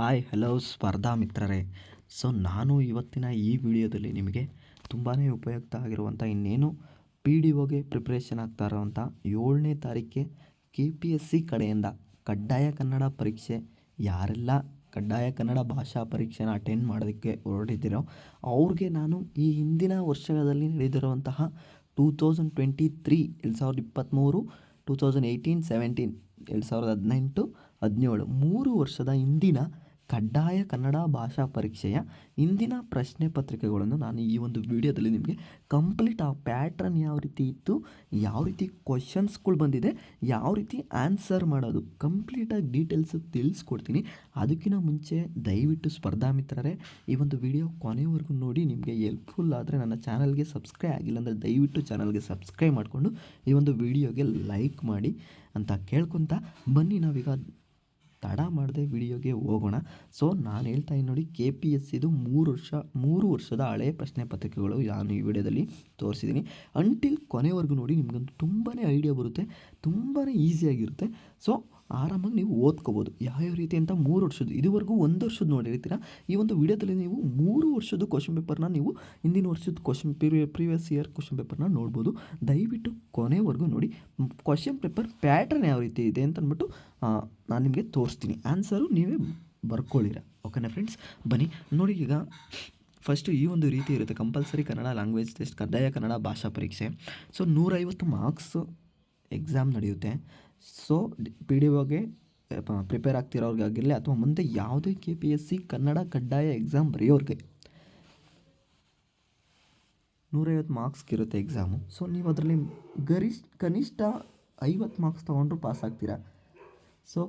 Hi hello ಸ್ಪರ್ಧಾ ಮಿತ್ರರೇ. So ನಾನು ಇವತ್ತಿನ ಈ ವಿಡಿಯೋದಲ್ಲಿ ನಿಮಗೆ ತುಂಬಾ ಉಪಯುಕ್ತ ಆಗಿರುವಂಥ ಇನ್ನೇನು ಪಿ ಡಿ ಒಗೆ ಪ್ರಿಪ್ರೇಷನ್ ಆಗ್ತಾ ಇರೋವಂಥ ಏಳನೇ ತಾರೀಕಿಗೆ ಕೆ ಪಿ ಎಸ್ ಸಿ ಕಡೆಯಿಂದ ಕಡ್ಡಾಯ ಕನ್ನಡ ಪರೀಕ್ಷೆ ಯಾರೆಲ್ಲ ಕಡ್ಡಾಯ ಕನ್ನಡ ಭಾಷಾ ಪರೀಕ್ಷೆನ ಅಟೆಂಡ್ ಮಾಡೋದಕ್ಕೆ ಹೊರಟಿದ್ದೀರೋ, ಅವ್ರಿಗೆ ನಾನು ಈ ಹಿಂದಿನ ವರ್ಷಗಳಲ್ಲಿ ನಡೆದಿರುವಂತಹ ಟೂ ತೌಸಂಡ್ ಟ್ವೆಂಟಿ ತ್ರೀ ಎರಡು ಸಾವಿರದ ಇಪ್ಪತ್ತ್ಮೂರು ಟೂ ತೌಸಂಡ್ ಏಯ್ಟೀನ್ ಸೆವೆಂಟೀನ್ ಎರಡು ಸಾವಿರದ ಹದಿನೆಂಟು, ಹದಿನೇಳು, ಮೂರು ವರ್ಷದ ಹಿಂದಿನ ಕಡ್ಡಾಯ ಕನ್ನಡ ಭಾಷಾ ಪರೀಕ್ಷೆಯ ಇಂದಿನ ಪ್ರಶ್ನೆ ಪತ್ರಿಕೆಗಳನ್ನು ನಾನು ಈ ಒಂದು ವಿಡಿಯೋದಲ್ಲಿ ನಿಮಗೆ ಕಂಪ್ಲೀಟ್ ಆ ಪ್ಯಾಟ್ರನ್ ಯಾವ ರೀತಿ ಇತ್ತು, ಯಾವ ರೀತಿ ಕ್ವಶನ್ಸ್ಗಳು ಬಂದಿದೆ, ಯಾವ ರೀತಿ ಆನ್ಸರ್ ಮಾಡೋದು ಕಂಪ್ಲೀಟಾಗಿ ಡೀಟೇಲ್ಸ್ ತಿಳಿಸ್ಕೊಡ್ತೀನಿ. ಅದಕ್ಕಿಂತ ಮುಂಚೆ ದಯವಿಟ್ಟು ಸ್ಪರ್ಧಾ ಮಿತ್ರರೇ, ಈ ಒಂದು ವಿಡಿಯೋ ಕೊನೆವರೆಗೂ ನೋಡಿ, ನಿಮಗೆ ಹೆಲ್ಪ್ಫುಲ್ ಆದರೆ ನನ್ನ ಚಾನಲ್ಗೆ ಸಬ್ಸ್ಕ್ರೈಬ್ ಆಗಿಲ್ಲ ಅಂದರೆ ದಯವಿಟ್ಟು ಚಾನಲ್ಗೆ ಸಬ್ಸ್ಕ್ರೈಬ್ ಮಾಡಿಕೊಂಡು ಈ ಒಂದು ವಿಡಿಯೋಗೆ ಲೈಕ್ ಮಾಡಿ ಅಂತ ಕೇಳ್ಕೊತ ಬನ್ನಿ ನಾವೀಗ ತಡ ಮಾಡದೆ ವಿಡಿಯೋಗೆ ಹೋಗೋಣ. ಸೊ, ನಾನು ಹೇಳ್ತಾ ಇದ್ದೀನಿ ನೋಡಿ ಕೆ ಪಿ ಎಸ್ ಸಿದು ಮೂರು ವರ್ಷ, ಮೂರು ವರ್ಷದ ಹಳೆಯ ಪ್ರಶ್ನೆ ಪತ್ರಿಕೆಗಳು ನಾನು ಈ ವಿಡಿಯೋದಲ್ಲಿ ತೋರಿಸಿದ್ದೀನಿ ಅಂಟಿಲ್ ಕೊನೆವರೆಗೂ ನೋಡಿ ನಿಮಗಂತೂ ತುಂಬಾ ಐಡಿಯಾ ಬರುತ್ತೆ ತುಂಬಾ ಈಸಿಯಾಗಿರುತ್ತೆ ಸೊ ಆರಾಮಾಗಿ ನೀವು ಓದ್ಕೋಬೋದು. ಯಾವ್ಯಾವ ರೀತಿ ಅಂತ ಮೂರು ವರ್ಷದ್ದು, ಇದುವರೆಗೂ ಒಂದು ವರ್ಷದ್ದು ನೋಡಿರ್ತೀರ ಈ ಒಂದು ವಿಡಿಯೋದಲ್ಲಿ ನೀವು ಮೂರು ವರ್ಷದ ಕ್ವಶನ್ ಪೇಪರ್ನ ನೀವು ಹಿಂದಿನ ವರ್ಷದ ಕ್ವಶನ್ ಪ್ರೀವಿಯಸ್ ಇಯರ್ ಕ್ವಶನ್ ಪೇಪರ್ನ ನೋಡ್ಬೋದು. ದಯವಿಟ್ಟು ಕೊನೆವರೆಗೂ ನೋಡಿ. ಕ್ವಶನ್ ಪೇಪರ್ ಪ್ಯಾಟ್ರನ್ ಯಾವ ರೀತಿ ಇದೆ ಅಂತ ಅಂದ್ಬಿಟ್ಟು ನಾನು ನಿಮಗೆ ತೋರಿಸ್ತೀನಿ. ಆನ್ಸರು ನೀವೇ ಬರ್ಕೊಳ್ಳಿರ. ಓಕೆನಾ ಫ್ರೆಂಡ್ಸ್ ಬನ್ನಿ. ನೋಡಿ ಈಗ ಫಸ್ಟು ಈ ಒಂದು ರೀತಿ ಇರುತ್ತೆ. ಕಂಪಲ್ಸರಿ ಕನ್ನಡ ಲ್ಯಾಂಗ್ವೇಜ್ ಟೆಸ್ಟ್ ಕಡ್ಡಾಯ ಕನ್ನಡ ಭಾಷಾ ಪರೀಕ್ಷೆ. ಸೊ ನೂರೈವತ್ತು ಮಾರ್ಕ್ಸ್ ಎಕ್ಸಾಮ್ ನಡೆಯುತ್ತೆ. ಸೊ ಪಿ ಡಿ ಒಗೆ ಪ್ರಿಪೇರ್ ಆಗ್ತಿರೋರ್ಗಾಗಿರಲಿ ಅಥವಾ ಮುಂದೆ ಯಾವುದೇ K P S C Kannada ಕಡ್ಡಾಯ ಎಕ್ಸಾಮ್ ಬರೆಯೋರಿಗೆ ನೂರೈವತ್ತು ಮಾರ್ಕ್ಸ್ಗೆ ಇರುತ್ತೆ ಎಕ್ಸಾಮು ಸೊ ನೀವು ಅದರಲ್ಲಿ ಗರಿಷ್ಠ, ಕನಿಷ್ಠ ಐವತ್ತು ಮಾರ್ಕ್ಸ್ ತೊಗೊಂಡ್ರು ಪಾಸ್ ಆಗ್ತೀರಾ? ಸೊ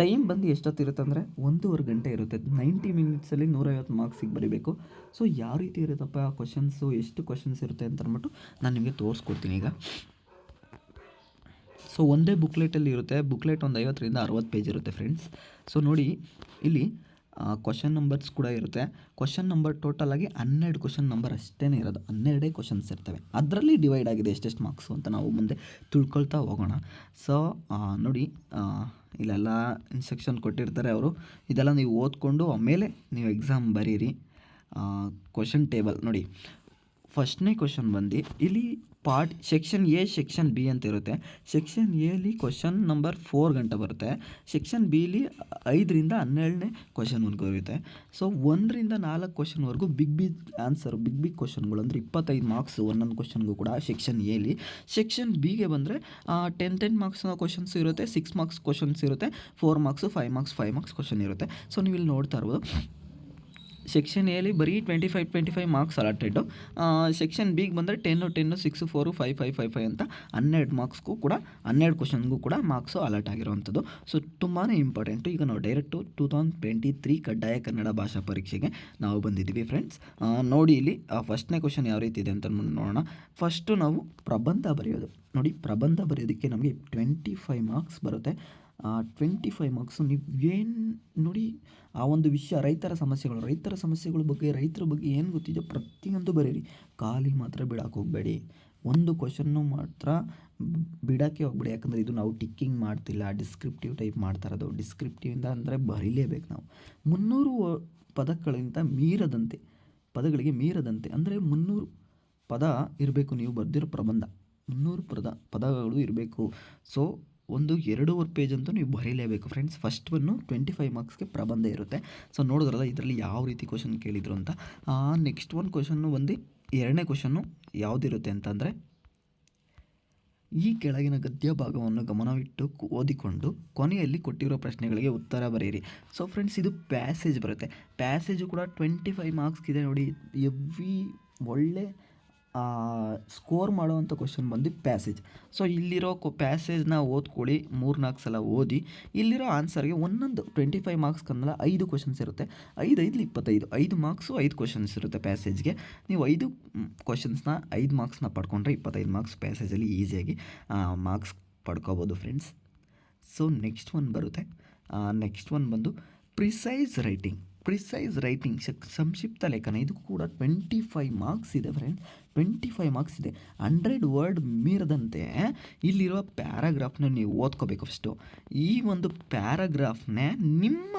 ಟೈಮ್ ಬಂದು ಎಷ್ಟೊತ್ತಿರುತ್ತೆ ಅಂದರೆ ಒಂದೂವರೆ ಗಂಟೆ ಇರುತ್ತೆ. ನೈಂಟಿ ಮಿನಿಟ್ಸಲ್ಲಿ ನೂರೈವತ್ತು ಮಾರ್ಕ್ಸಿಗೆ ಬರೀಬೇಕು. ಸೊ ಯಾವ ರೀತಿ ಇರುತ್ತಪ್ಪ ಕ್ವಶನ್ಸು ಎಷ್ಟು ಕ್ವಶನ್ಸ್ ಇರುತ್ತೆ ಅಂತ ಅಂದ್ಬಿಟ್ಟು ನಾನು ನಿಮಗೆ ತೋರಿಸ್ಕೊಡ್ತೀನಿ ಈಗ. ಸೊ ಒಂದೇ ಬುಕ್ಲೆಟಲ್ಲಿ ಇರುತ್ತೆ. ಬುಕ್ಲೆಟ್ ಒಂದು ಐವತ್ತರಿಂದ ಅರವತ್ತು ಪೇಜ್ ಇರುತ್ತೆ ಫ್ರೆಂಡ್ಸ್ ಸೊ ನೋಡಿ, ಇಲ್ಲಿ ಕ್ವಶನ್ ನಂಬರ್ಸ್ ಕೂಡ ಇರುತ್ತೆ. ಕ್ವಶನ್ ನಂಬರ್ ಟೋಟಲ್ ಆಗಿ ಹನ್ನೆರಡು ಕ್ವಶನ್ ನಂಬರ್ ಅಷ್ಟೇ ಇರೋದು. ಹನ್ನೆರಡೇ ಕ್ವಶನ್ಸ್ ಇರ್ತವೆ. ಅದರಲ್ಲಿ ಡಿವೈಡ್ ಆಗಿದೆ ಎಷ್ಟೆಷ್ಟು ಮಾರ್ಕ್ಸು ಅಂತ ನಾವು ಮುಂದೆ ತಿಳ್ಕೊಳ್ತಾ ಹೋಗೋಣ. ಸೊ ನೋಡಿ ಇಲ್ಲೆಲ್ಲ ಇನ್ಸ್ಟ್ರಕ್ಷನ್ ಕೊಟ್ಟಿರ್ತಾರೆ ಅವರು. ಇದೆಲ್ಲ ನೀವು ಓದ್ಕೊಂಡು ಆಮೇಲೆ ನೀವು ಎಕ್ಸಾಮ್ ಬರೀರಿ. ಕ್ವಶನ್ ಟೇಬಲ್ ನೋಡಿ. ಫಸ್ಟ್ನೇ ಕ್ವಶನ್ ಬಂದು, ಇಲ್ಲಿ part section A section B ಅಂತ ಇರುತ್ತೆ. ಸೆಕ್ಷನ್ ಎಲಿ ಕ್ವಶನ್ ನಂಬರ್ ಫೋರ್ ಗಂಟೆ ಬರುತ್ತೆ. ಸೆಕ್ಷನ್ ಬಿಲಿ ಐದರಿಂದ ಹನ್ನೆರಡನೇ ಕ್ವಶನ್ವರೆಗೂ ಇರುತ್ತೆ. ಸೊ ಒಂದರಿಂದ ನಾಲ್ಕು ಕ್ವಶನ್ವರೆಗೂ big big answer big big ಕ್ವಶನ್ಗಳು ಅಂದರೆ ಇಪ್ಪತ್ತೈದು ಮಾರ್ಕ್ಸ್ ಒಂದೊಂದು ಕ್ವಶನ್ಗೂ ಕೂಡ ಸೆಕ್ಷನ್ ಎಲಿ ಸೆಕ್ಷನ್ ಬಿಗೆ ಬಂದರೆ ಟೆನ್ ಟೆನ್ ಮಾರ್ಕ್ಸ್ ಕ್ವಶನ್ಸ್ ಇರುತ್ತೆ ಸಿಕ್ಸ್ ಮಾರ್ಕ್ಸ್ ಕ್ವಶನ್ಸ್ ಇರುತ್ತೆ four marks five marks five marks question ಇರುತ್ತೆ. ಸೊ ನೀವು ಇಲ್ಲಿ ನೋಡ್ತಾ ಇರ್ಬೋದು. ಸೆಕ್ಷನ್ ಎಲ್ಲಿ ಬರೀ twenty five twenty five marks allotted section ಬಿಗೆ ಬಂದರೆ ten ten six four five five five five ಅಂತ ಹನ್ನೆರಡು ಮಾರ್ಕ್ಸ್ಗೂ ಕೂಡ, ಹನ್ನೆರಡು ಕ್ವಶನ್ಗೂ ಕೂಡ ಮಾರ್ಕ್ಸು ಅಲರ್ಟ್ ಆಗಿರುವಂಥದ್ದು. ಸೊ ತುಂಬಾ ಇಂಪಾರ್ಟೆಂಟು ಈಗ ನಾವು direct two thousand twenty three ಕಡ್ಡಾಯ ಕನ್ನಡ ಭಾಷಾ ಪರೀಕ್ಷೆಗೆ ನಾವು ಬಂದಿದ್ದೀವಿ ಫ್ರೆಂಡ್ಸ್ ನೋಡಿ ಇಲ್ಲಿ ಫಸ್ಟ್ನೇ ಕ್ವಶನ್ ಯಾವ ರೀತಿ ಇದೆ ಅಂತ ನೋಡೋಣ. ಫಸ್ಟು ನಾವು ಪ್ರಬಂಧ ಬರೆಯೋದು. ನೋಡಿ, ಪ್ರಬಂಧ ಬರೆಯೋದಕ್ಕೆ ನಮಗೆ ಟ್ವೆಂಟಿ ಫೈವ್ ಮಾರ್ಕ್ಸ್ ಬರುತ್ತೆ. ಟ್ವೆಂಟಿ ಫೈವ್ ಮಾರ್ಕ್ಸು ನೀವು ಏನು ನೋಡಿ, ಆ ಒಂದು ವಿಷಯ ರೈತರ ಸಮಸ್ಯೆಗಳು, ರೈತರ ಸಮಸ್ಯೆಗಳ ಬಗ್ಗೆ, ರೈತರ ಬಗ್ಗೆ ಏನು ಗೊತ್ತಿದೆ ಪ್ರತಿಯೊಂದು ಬರೀರಿ. ಖಾಲಿ ಮಾತ್ರ ಬಿಡಕ್ಕೆ ಹೋಗಬೇಡಿ. ಒಂದು ಕ್ವಶನ್ನು ಮಾತ್ರ ಬಿಡೋಕ್ಕೆ ಹೋಗ್ಬೇಡಿ. ಯಾಕಂದರೆ ಇದು ನಾವು ಟಿಕ್ಕಿಂಗ್ ಮಾಡ್ತಿಲ್ಲ ಡಿಸ್ಕ್ರಿಪ್ಟಿವ್ ಟೈಪ್ ಮಾಡ್ತಾ ಇರೋದು. ಡಿಸ್ಕ್ರಿಪ್ಟಿವಿಂದ ಅಂದರೆ ಬರೀಲೇಬೇಕು ನಾವು. ಮುನ್ನೂರು ಪದಗಳಿಗಿಂತ ಮೀರದಂತೆ, ಪದಗಳಿಗೆ ಮೀರದಂತೆ, ಅಂದರೆ ಮುನ್ನೂರು ಪದ ಇರಬೇಕು ನೀವು ಬರೆದಿರೋ ಪ್ರಬಂಧ. ಮುನ್ನೂರು ಪದ, ಪದಗಳು ಇರಬೇಕು. ಸೊ ಒಂದು ಎರಡೂವರೆ ಪೇಜ್ ಅಂತೂ ನೀವು ಬರೀಲೇಬೇಕು friends first one twenty five ಮಾರ್ಕ್ಸ್ಗೆ ಪ್ರಬಂಧ ಇರುತ್ತೆ. ಸೊ ನೋಡಿದ್ರಲ್ಲ, ಇದರಲ್ಲಿ ಯಾವ ರೀತಿ ಕ್ವಶನ್ ಕೇಳಿದ್ರು ಅಂತ. ನೆಕ್ಸ್ಟ್ ಒಂದು ಕ್ವಶನ್ನು ಒಂದು ಎರಡನೇ ಕ್ವಶನ್ನು ಯಾವುದಿರುತ್ತೆ ಅಂತಂದರೆ, ಈ ಕೆಳಗಿನ ಗದ್ಯ ಭಾಗವನ್ನು ಗಮನವಿಟ್ಟು ಓದಿಕೊಂಡು ಕೊನೆಯಲ್ಲಿ ಕೊಟ್ಟಿರೋ ಪ್ರಶ್ನೆಗಳಿಗೆ ಉತ್ತರ ಬರೆಯಿರಿ. ಸೊ ಫ್ರೆಂಡ್ಸ್ ಇದು ಪ್ಯಾಸೇಜ್ ಬರುತ್ತೆ. ಪ್ಯಾಸೇಜು ಕೂಡ ಟ್ವೆಂಟಿ ಫೈವ್ ಮಾರ್ಕ್ಸ್ಗಿದೆ ನೋಡಿ. ಎವ್ರಿ ಒಳ್ಳೆ ಸ್ಕೋರ್ ಮಾಡುವಂಥ ಕ್ವಶನ್ ಬಂದು ಪ್ಯಾಸೇಜ್ ಸೊ ಇಲ್ಲಿರೋ ಕೊ ಪ್ಯಾಸೇಜ್ನ ಓದ್ಕೊಳ್ಳಿ ಮೂರು ನಾಲ್ಕು ಸಲ ಓದಿ. ಇಲ್ಲಿರೋ ಆನ್ಸರ್ಗೆ ಒಂದೊಂದು ಟ್ವೆಂಟಿ ಫೈವ್ ಮಾರ್ಕ್ಸ್ ಕನ್ನಡ ಐದು ಕ್ವಶನ್ಸ್ ಇರುತ್ತೆ. ಐದು ಐದು ಇಪ್ಪತ್ತೈದು, ಐದು ಮಾರ್ಕ್ಸು ಐದು ಕ್ವಶನ್ಸ್ ಇರುತ್ತೆ ಪ್ಯಾಸೇಜ್ಗೆ ನೀವು ಐದು ಕ್ವಶನ್ಸ್ನ ಐದು ಮಾರ್ಕ್ಸ್ನ ಪಡ್ಕೊಂಡ್ರೆ ಇಪ್ಪತ್ತೈದು ಮಾರ್ಕ್ಸ್ ಪ್ಯಾಸೇಜಲ್ಲಿ ಈಸಿಯಾಗಿ ಮಾರ್ಕ್ಸ್ ಪಡ್ಕೋಬೋದು ಫ್ರೆಂಡ್ಸ್ ಸೊ ನೆಕ್ಸ್ಟ್ ಒನ್ ಬರುತ್ತೆ. ನೆಕ್ಸ್ಟ್ ಒನ್ ಬಂದು ಪ್ರಿಸೈಸ್ ರೈಟಿಂಗ್ ಪ್ರಿಸೈಸ್ ರೈಟಿಂಗ್ ಸಂಕ್ಷಿಪ್ತ ಲೇಖನ ಇದು ಕೂಡ ಟ್ವೆಂಟಿ ಫೈವ್ ಮಾರ್ಕ್ಸ್ ಇದೆ ಫ್ರೆಂಡ್ ಟ್ವೆಂಟಿ ಫೈವ್ ಮಾರ್ಕ್ಸ್ ಇದೆ ಹಂಡ್ರೆಡ್ ವರ್ಡ್ ಮೀರದಂತೆ ಇಲ್ಲಿರುವ ಪ್ಯಾರಾಗ್ರಾಫ್ನ ನೀವು ಓದ್ಕೋಬೇಕು ಫಸ್ಟು ಈ ಒಂದು ಪ್ಯಾರಾಗ್ರಾಫ್ನೇ ನಿಮ್ಮ